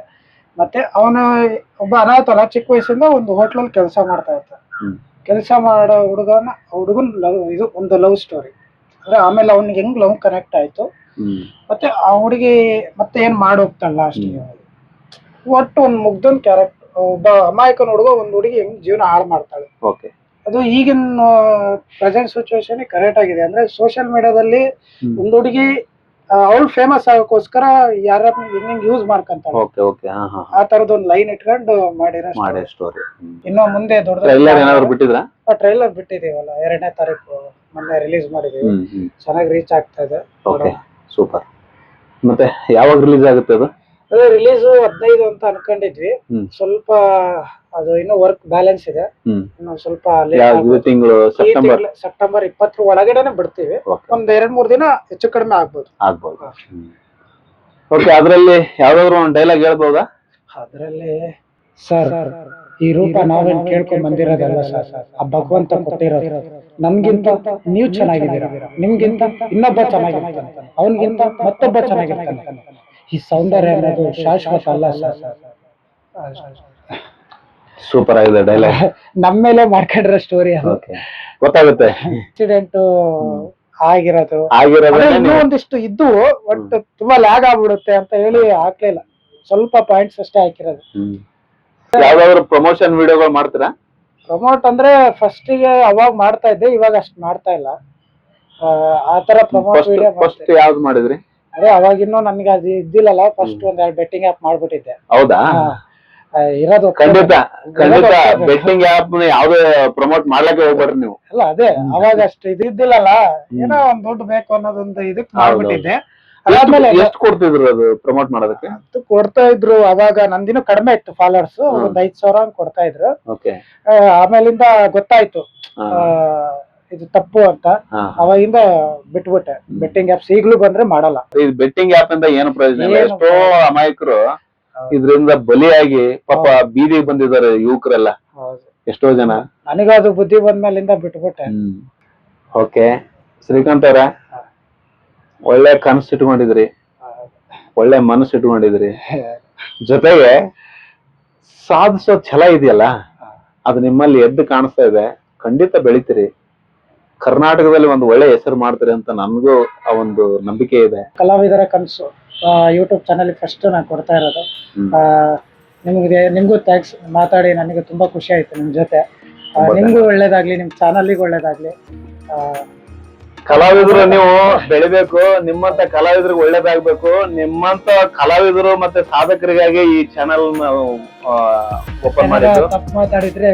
ಮತ್ತೆ ಅವನ ಒಬ್ಬ ಅನಾಥನ ಚಿಕ್ಕ ವಯಸ್ಸಿಂದ ಒಂದು ಹೋಟ್ಲಲ್ಲಿ ಕೆಲಸ ಮಾಡ್ತಾ ಇರ್ತಾನೆ. ಕೆಲಸ ಮಾಡೋ ಹುಡುಗನ ಹುಡುಗನ್ ಲವ್ ಇದು ಒಂದು ಲವ್ ಸ್ಟೋರಿ ಅಂದ್ರೆ ಆಮೇಲೆ ಅವನಿಗೆ ಹೆಂಗ್ ಲವ್ ಕನೆಕ್ಟ್ ಆಯ್ತು? ಮತ್ತೆ ಆ ಹುಡುಗಿ ಮತ್ತೆ ಏನ್ ಮಾಡೋಗ್ತಾಳ ಲಾಸ್ಟಿಗೆ ಒಟ್ಟು ಒಂದು ಮುಗ್ಧನ್ ಕ್ಯಾರೆಕ್ಟರ್ ಒಬ್ಬ ಅಮಾಯಕನ ಹುಡುಗ ಒಂದು ಹುಡುಗಿ ಹೆಂಗ್ ಜೀವನ ಹಾಳು ಮಾಡ್ತಾಳೆ. ಓಕೆ ಅದು ಈಗಿನ ಪ್ರೆಸೆಂಟ್ ಸಿಚುವೇಶನ್ ಕರೆಕ್ಟ್ ಆಗಿದೆ. ಅಂದ್ರೆ ಸೋಷಿಯಲ್ ಮೀಡಿಯಾದಲ್ಲಿ ಒಂದು ಹುಡುಗಿ ಅವಳು ಫೇಮಸ್ ಆಗೋಕ್ಕೋಸ್ಕರ ಯಾರ ಹೆಂಗ್ ಯೂಸ್ ಮಾಡ್ಕೊಂತಾಳೆ. Okay okay. ಹಾ ಹಾ ಆ ತರದ್ ಒಂದ್ ಲೈನ್ ಇಟ್ಕೊಂಡು ಮಾಡಿರೋ ಮಾಡಿ ಸ್ಟೋರಿ ಇನ್ನು ಮುಂದೆ ದೊಡ್ಡ ಟ್ರೈಲರ್ ಏನಾದ್ರು ಬಿಟ್ಟಿದ್ರಾ? ಟ್ರೈಲರ್ ಬಿಟ್ಟಿದೀವಲ್ಲ ಎರಡನೇ ತಾರೀಕು ಮೊನ್ನೆ ರಿಲೀಸ್ ಮಾಡಿದೀವಿ ಚೆನ್ನಾಗಿ ರೀಚ್ ಆಗ್ತಾ ಇದೆ. Okay super. ಮತ್ತೆ ಯಾವಾಗ ರಿಲೀಸ್ ಆಗುತ್ತೆ ಅದು? ಅದೇ ರಿಲೀಸ್ ಹದಿನೈದು ಅಂತ ಅನ್ಕೊಂಡಿದ್ವಿ. ಸ್ವಲ್ಪ ಅದು ಇನ್ನೂ ವರ್ಕ್ ಬ್ಯಾಲೆನ್ಸ್ ಇದೆ. ಹ್ಮ್. ಇನ್ನು ಸ್ವಲ್ಪ ಯಾವ ತಿಂಗಳು ಸೆಪ್ಟೆಂಬರ್ ಸೆಪ್ಟೆಂಬರ್ ಇಪ್ಪತ್ತರ ಒಳಗಡೆನೆ ಬಿಡ್ತೀವಿ. ಒಂದ್ ಎರಡ್ ಮೂರ್ ದಿನ ಹೆಚ್ಚು ಕಡಿಮೆ ಆಗ್ಬೋದು. ಆಗ್ಬೋದು. ಓಕೆ ಅದರಲ್ಲಿ ಯಾವ್ದಾದ್ರು ಒಂದು ಡೈಲಾಗ್ ಹೇಳ್ಬೋದಾ? ಅದರಲ್ಲಿ ಸರ್ ಈ ರೂಪ ನಾವೇನ್ ಕೇಳ್ಕೊಂಡ್ ಬಂದಿರೋದಲ್ಲ ಸರ್ ಆ ಭಗವಂತ ಕೊಟ್ಟಿರೋದು. ನಮ್ಗಿಂತ ನೀವು ಚೆನ್ನಾಗಿದ್ದೀರಾ? ನಿಮ್ಗಿಂತ ಇನ್ನೊಬ್ಬ ಚೆನ್ನಾಗಿರ್ತಾನೆ. ಅವನ್ಗಿಂತ ಮತ್ತೊಬ್ಬ ಚೆನ್ನಾಗಿರ್ತಾನೆ. ಈ ಸೌಂದರ್ಯ ಅನ್ನೋದು ಶಾಶ್ವತ ಅಲ್ಲ ಸರ್. ಸೂಪರ್ ಆಗಿದೆ ಡೈಲಾಗ್ ನಮ್ಮ ಮೇಲೆ ಮಾಡ್ಕೊಂಡಿರೋ ಸ್ಟೋರಿ ಅದು. ಗೊತ್ತಾಗುತ್ತೆ. ಆಕ್ಸಿಡೆಂಟ್ ಆಗಿರೋದು. ಆಗಿರೋದು ಇನ್ನೂ ಒಂದಿಷ್ಟು ಇದ್ದು ಒಟ್ಟು ತುಂಬಾ ಲ್ಯಾಗ್ ಆಗ್ಬಿಡುತ್ತೆ ಅಂತ ಹೇಳಿ ಹಾಕ್ಲಿಲ್ಲ ಸ್ವಲ್ಪ ಪಾಯಿಂಟ್ಸ್ ಅಷ್ಟೇ ಹಾಕಿರೋದು. ಯಾವ್ದಾದ್ರು ಪ್ರಮೋಷನ್ ವಿಡಿಯೋಗಳು ಮಾಡ್ತೀರಾ? ಪ್ರಮೋಟ್ ಅಂದ್ರೆ ಫಸ್ಟ್ಗೆ ಅವಾಗ ಮಾಡ್ತಾ ಇದ್ದೆ ಇವಾಗ ಅಷ್ಟ್ ಮಾಡ್ತಾ ಇಲ್ಲ. ಆ, ಆ ತರ ಪ್ರಮೋಟ್ ವಿಡಿಯೋ ಫಸ್ಟ್ ಯಾವ್ದು ಮಾಡಿದ್ರಿ? ಅದೇ ಅವಾಗಿನ್ನೂ ನನ್ಗೆ ಅದು ಇದ್ದಿಲ್ಲಲ್ಲ ಫಸ್ಟ್ ಒಂದ್ ಎರಡು ಬೆಟ್ಟಿಂಗ್ ಆಪ್ ಮಾಡ್ಬಿಟ್ಟಿದ್ದೆ. ಹೌದಾ? ಇರೋದು ಖಂಡಿತ ಖಂಡಿತ. ಬೆಟ್ಟಿಂಗ್ ಆಪ್ ಯಾವ್ದು ಪ್ರಮೋಟ್ ಮಾಡ್ಲಕ್ಕೆ ಹೋಗ್ಬೇಡ್ರಿ ನೀವು. ಅಲ್ಲ ಅದೇ ಅವಾಗ ಅಷ್ಟು ಇದು ಇದ್ದಿಲ್ಲಲ್ಲ ಏನೋ ಒಂದ್ ದುಡ್ಡು ಬೇಕು ಅನ್ನೋದೊಂದು ಇದಕ್ ಮಾಡ್ಬಿಟ್ಟಿದ್ದೆ. ಅದಾದ್ಮೇಲೆ ಎಷ್ಟು ಕೊಡ್ತಿದ್ರು ಅದು ಪ್ರಮೋಟ್ ಮಾಡೋದಕ್ಕೆ? ಅದು ಕೊಡ್ತಾ ಇದ್ರು ಅವಾಗ ನಂದಿನ ಕಡಿಮೆ ಇತ್ತು ಫಾಲೋವರ್ಸ್ ಒಂದ್ ಐದ್ ಸಾವಿರ ಕೊಡ್ತಾ ಇದ್ರು. ಆಮೇಲಿಂದ ಗೊತ್ತಾಯ್ತು. ಇದು ತಪ್ಪು ಅಂತ. ಅವಾಗಿಂದ ಬಿಟ್ಬಿಟ್ಟೆ. ಬೆಟ್ಟಿಂಗ್ ಆಪ್ಸ್ ಈಗ್ಲೂ ಬಂದ್ರೆ ಮಾಡಲ್ಲ. ಈ ಬೆಟ್ಟಿಂಗ್ ಆಪ್ ಇಂದ ಏನು ಪ್ರಯೋಜನ ಎಷ್ಟೋ ಅಮಾಯಕರು ಇದರಿಂದ ಬಲಿಯಾಗಿ ಪಾಪ ಬೀದಿ ಬಂದಿದ್ದಾರೆ ಯುವಕರೆಲ್ಲ. ಎಷ್ಟೋ ಜನ. ನನಗದು ಬುದ್ಧಿ ಬಂದ್ಮೇಲಿಂದ ಬಿಟ್ಬಿಟ್ಟೆ. ಓಕೆ. ಶ್ರೀಕಾಂತ್ ಅವರ ಒಳ್ಳೆ ಕನಸು ಇಟ್ಕೊಂಡಿದ್ರಿ. ಒಳ್ಳೆ ಮನಸ್ಸು ಇಟ್ಕೊಂಡಿದ್ರಿ. ಜೊತೆಗೆ ಸಾಧಿಸೋ ಛಲ ಇದೆಯಲ್ಲ ಅದು ನಿಮ್ಮಲ್ಲಿ ಎದ್ದು ಕಾಣಿಸ್ತಾ ಇದೆ. ಖಂಡಿತ ಬೆಳಿತೀರಿ. ಕರ್ನಾಟಕದಲ್ಲಿ ಒಂದು ಒಳ್ಳೆ ಹೆಸರು ಮಾಡ್ತೀರಿ ಅಂತ ನನಗೂ ಆ ಒಂದು ನಂಬಿಕೆ ಇದೆ. ಕಲಾವಿದರ ಕನಸು. ಯೂಟ್ಯೂಬ್ ಚಾನಲ್ ಫಸ್ಟ್ ನಾನು ಕೊಡ್ತಾ ಇರೋದು. ನಿಮಗೆ ಆ, ನಿಮ್ಗೆ ನಿಮ್ಗೂ ಥ್ಯಾಂಕ್ಸ್ ಮಾತಾಡಿ ನನಗೆ ತುಂಬಾ ಖುಷಿ ಆಯ್ತು ನಿಮ್ಮ ಜೊತೆ. ನಿಮಗೂ ಒಳ್ಳೇದಾಗ್ಲಿ ನಿಮ್ ಚಾನಲ್ಗೆ ಒಳ್ಳೇದಾಗ್ಲಿ. ಆ, ಕಲಾವಿದರು ನೀವು ಬೆಳಿಬೇಕು ನಿಮ್ಮಂತ ಕಲಾವಿದರಿಗೆ ಒಳ್ಳೇದಾಗ್ಬೇಕು ನಿಮ್ಮಂತ ಕಲಾವಿದರು ಮತ್ತೆ ಸಾಧಕರಿಗಾಗಿ ಈ ಚಾನೆಲ್ ಓಪನ್ ಮಾಡಿದ್ರು ತಪ್ಪು ಮಾತಾಡಿದ್ರೆ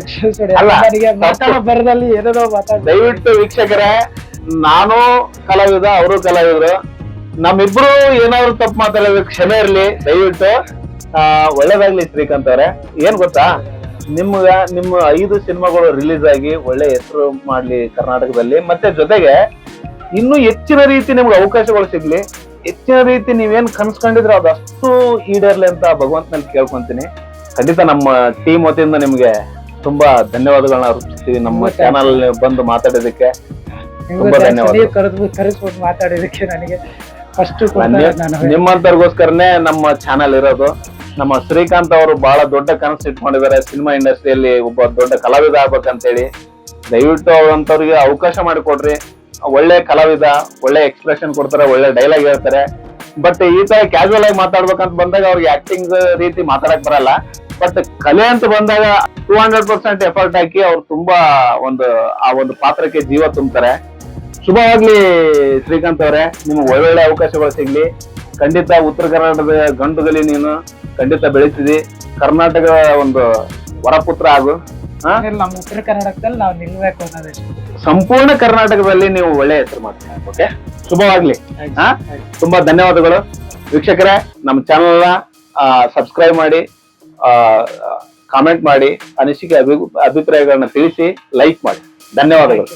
ಬರದಲ್ಲಿ ಏನೇನೋ ಮಾತಾಡ ದಯವಿಟ್ಟು ವೀಕ್ಷಕರೇ ನಾನು ಕಲಾವಿದ ಅವರು ಕಲಾವಿದರು. ನಮ್ಮಿಬ್ರು ಏನಾದ್ರು ತಪ್ಪು ಮಾತಾಡಿದ್ರೆ ಕ್ಷಮೆ ಇರ್ಲಿ ದಯವಿಟ್ಟು ಆ, ಒಳ್ಳೇದಾಗ್ಲಿ ಶ್ರೀಕಾಂತ್ ಅವರೇ. ಏನ್ ಗೊತ್ತಾ? ನಿಮ್ಗ ನಿಮ್ಮ ಐದು ಸಿನಿಮಾಗಳು ರಿಲೀಸ್ ಆಗಿ ಒಳ್ಳೆ ಹೆಸರು ಮಾಡ್ಲಿ ಕರ್ನಾಟಕದಲ್ಲಿ. ಮತ್ತೆ ಜೊತೆಗೆ ಇನ್ನು ಹೆಚ್ಚಿನ ರೀತಿ ನಿಮ್ಗೆ ಅವಕಾಶಗಳು ಸಿಗ್ಲಿ. ಹೆಚ್ಚಿನ ರೀತಿ ನೀವೇನ್ ಕನ್ಸ್ಕೊಂಡಿದ್ರೆ ಅದಷ್ಟು ಈಡೇರ್ಲಿ ಅಂತ ಭಗವಂತನಲ್ಲಿ ಕೇಳ್ಕೊಂತೀನಿ. ಖಂಡಿತ ನಮ್ಮ ಟೀಮ್ ವತಿಯಿಂದ ನಿಮ್ಗೆ ತುಂಬಾ ಧನ್ಯವಾದಗಳನ್ನ ಅರ್ಪಿಸ್ತೀವಿ. ನಮ್ಮ ಚಾನಲ್ ಬಂದು ಮಾತಾಡೋದಕ್ಕೆ ತುಂಬಾ. ಧನ್ಯವಾದ. ಕರೆಸ್ಬಿಟ್ಟು ಮಾತಾಡಿದಕ್ಕೆ ನನಗೆ ಫಸ್ಟ್ ನಿಮ್ಮಂತರ್ಗೋಸ್ಕರನೇ ನಮ್ಮ ಚಾನೆಲ್ ಇರೋದು. ನಮ್ಮ ಶ್ರೀಕಾಂತ್ ಅವರು ಬಹಳ ದೊಡ್ಡ ಕನಸು ಇಟ್ಕೊಂಡಿದ್ದಾರೆ ಸಿನಿಮಾ ಇಂಡಸ್ಟ್ರಿಯಲ್ಲಿ ಒಬ್ಬ ದೊಡ್ಡ ಕಲಾವಿದ ಆಗ್ಬೇಕಂತೇಳಿ. ದಯವಿಟ್ಟು ಅವರಂತವ್ರಿಗೆ ಅವಕಾಶ ಮಾಡಿಕೊಡ್ರಿ. ಒಳ್ಳೆ ಕಲಾವಿದ ಒಳ್ಳೆ ಎಕ್ಸ್ಪ್ರೆಷನ್ ಕೊಡ್ತಾರೆ ಒಳ್ಳೆ ಡೈಲಾಗ್ ಹೇಳ್ತಾರೆ. ಬಟ್ ಈ ತರ ಕ್ಯಾಶುವಲ್ ಆಗಿ ಮಾತಾಡ್ಬೇಕಂತ ಬಂದಾಗ ಅವ್ರಿಗೆ ಆಕ್ಟಿಂಗ್ ರೀತಿ ಮಾತಾಡಕ್ ಬರಲ್ಲ. ಬಟ್ ಕಲೆ ಅಂತ ಬಂದಾಗ ಟೂ ಹಂಡ್ರೆಡ್ ಪರ್ಸೆಂಟ್ ಎಫರ್ಟ್ ಹಾಕಿ ಅವ್ರು ತುಂಬಾ ಒಂದು ಆ ಒಂದು ಪಾತ್ರಕ್ಕೆ ಜೀವ ತುಂಬ್ತಾರೆ. ಶುಭವಾಗ್ಲಿ ಶ್ರೀಕಾಂತ್ ಅವರೇ. ನಿಮ್ಗೆ ಒಳ್ಳೊಳ್ಳೆ ಅವಕಾಶಗಳು ಸಿಗ್ಲಿ. ಖಂಡಿತ ಉತ್ತರ ಕರ್ನಾಟಕದ ಗಂಡುಗಲಿ ನೀನು ಖಂಡಿತ ಬೆಳೀತಿದಿ ಕರ್ನಾಟಕ ಒಂದು ವರಪುತ್ರ ಆಗು? ನಮ್ಮ ಉತ್ತರ ಕರ್ನಾಟಕದಲ್ಲಿ ನಾವು ನಿಲ್ಬೇಕು ಅನ್ನೋದಷ್ಟು. ಸಂಪೂರ್ಣ ಕರ್ನಾಟಕದಲ್ಲಿ ನೀವು ಒಳ್ಳೆ ಹೆಸರು ಮಾಡ್ತೀನಿ ಓಕೆ? ಶುಭವಾಗ್ಲಿ ಹಾ? ತುಂಬಾ ಧನ್ಯವಾದಗಳು. ವೀಕ್ಷಕರೇ ನಮ್ಮ ಚಾನಲ್ ಸಬ್ಸ್ಕ್ರೈಬ್ ಮಾಡಿ ಕಾಮೆಂಟ್ ಮಾಡಿ ಅನಿಸಿಕೆ ಅಭಿ ಅಭಿಪ್ರಾಯಗಳನ್ನ ತಿಳಿಸಿ ಲೈಕ್ ಮಾಡಿ. ಧನ್ಯವಾದಗಳು.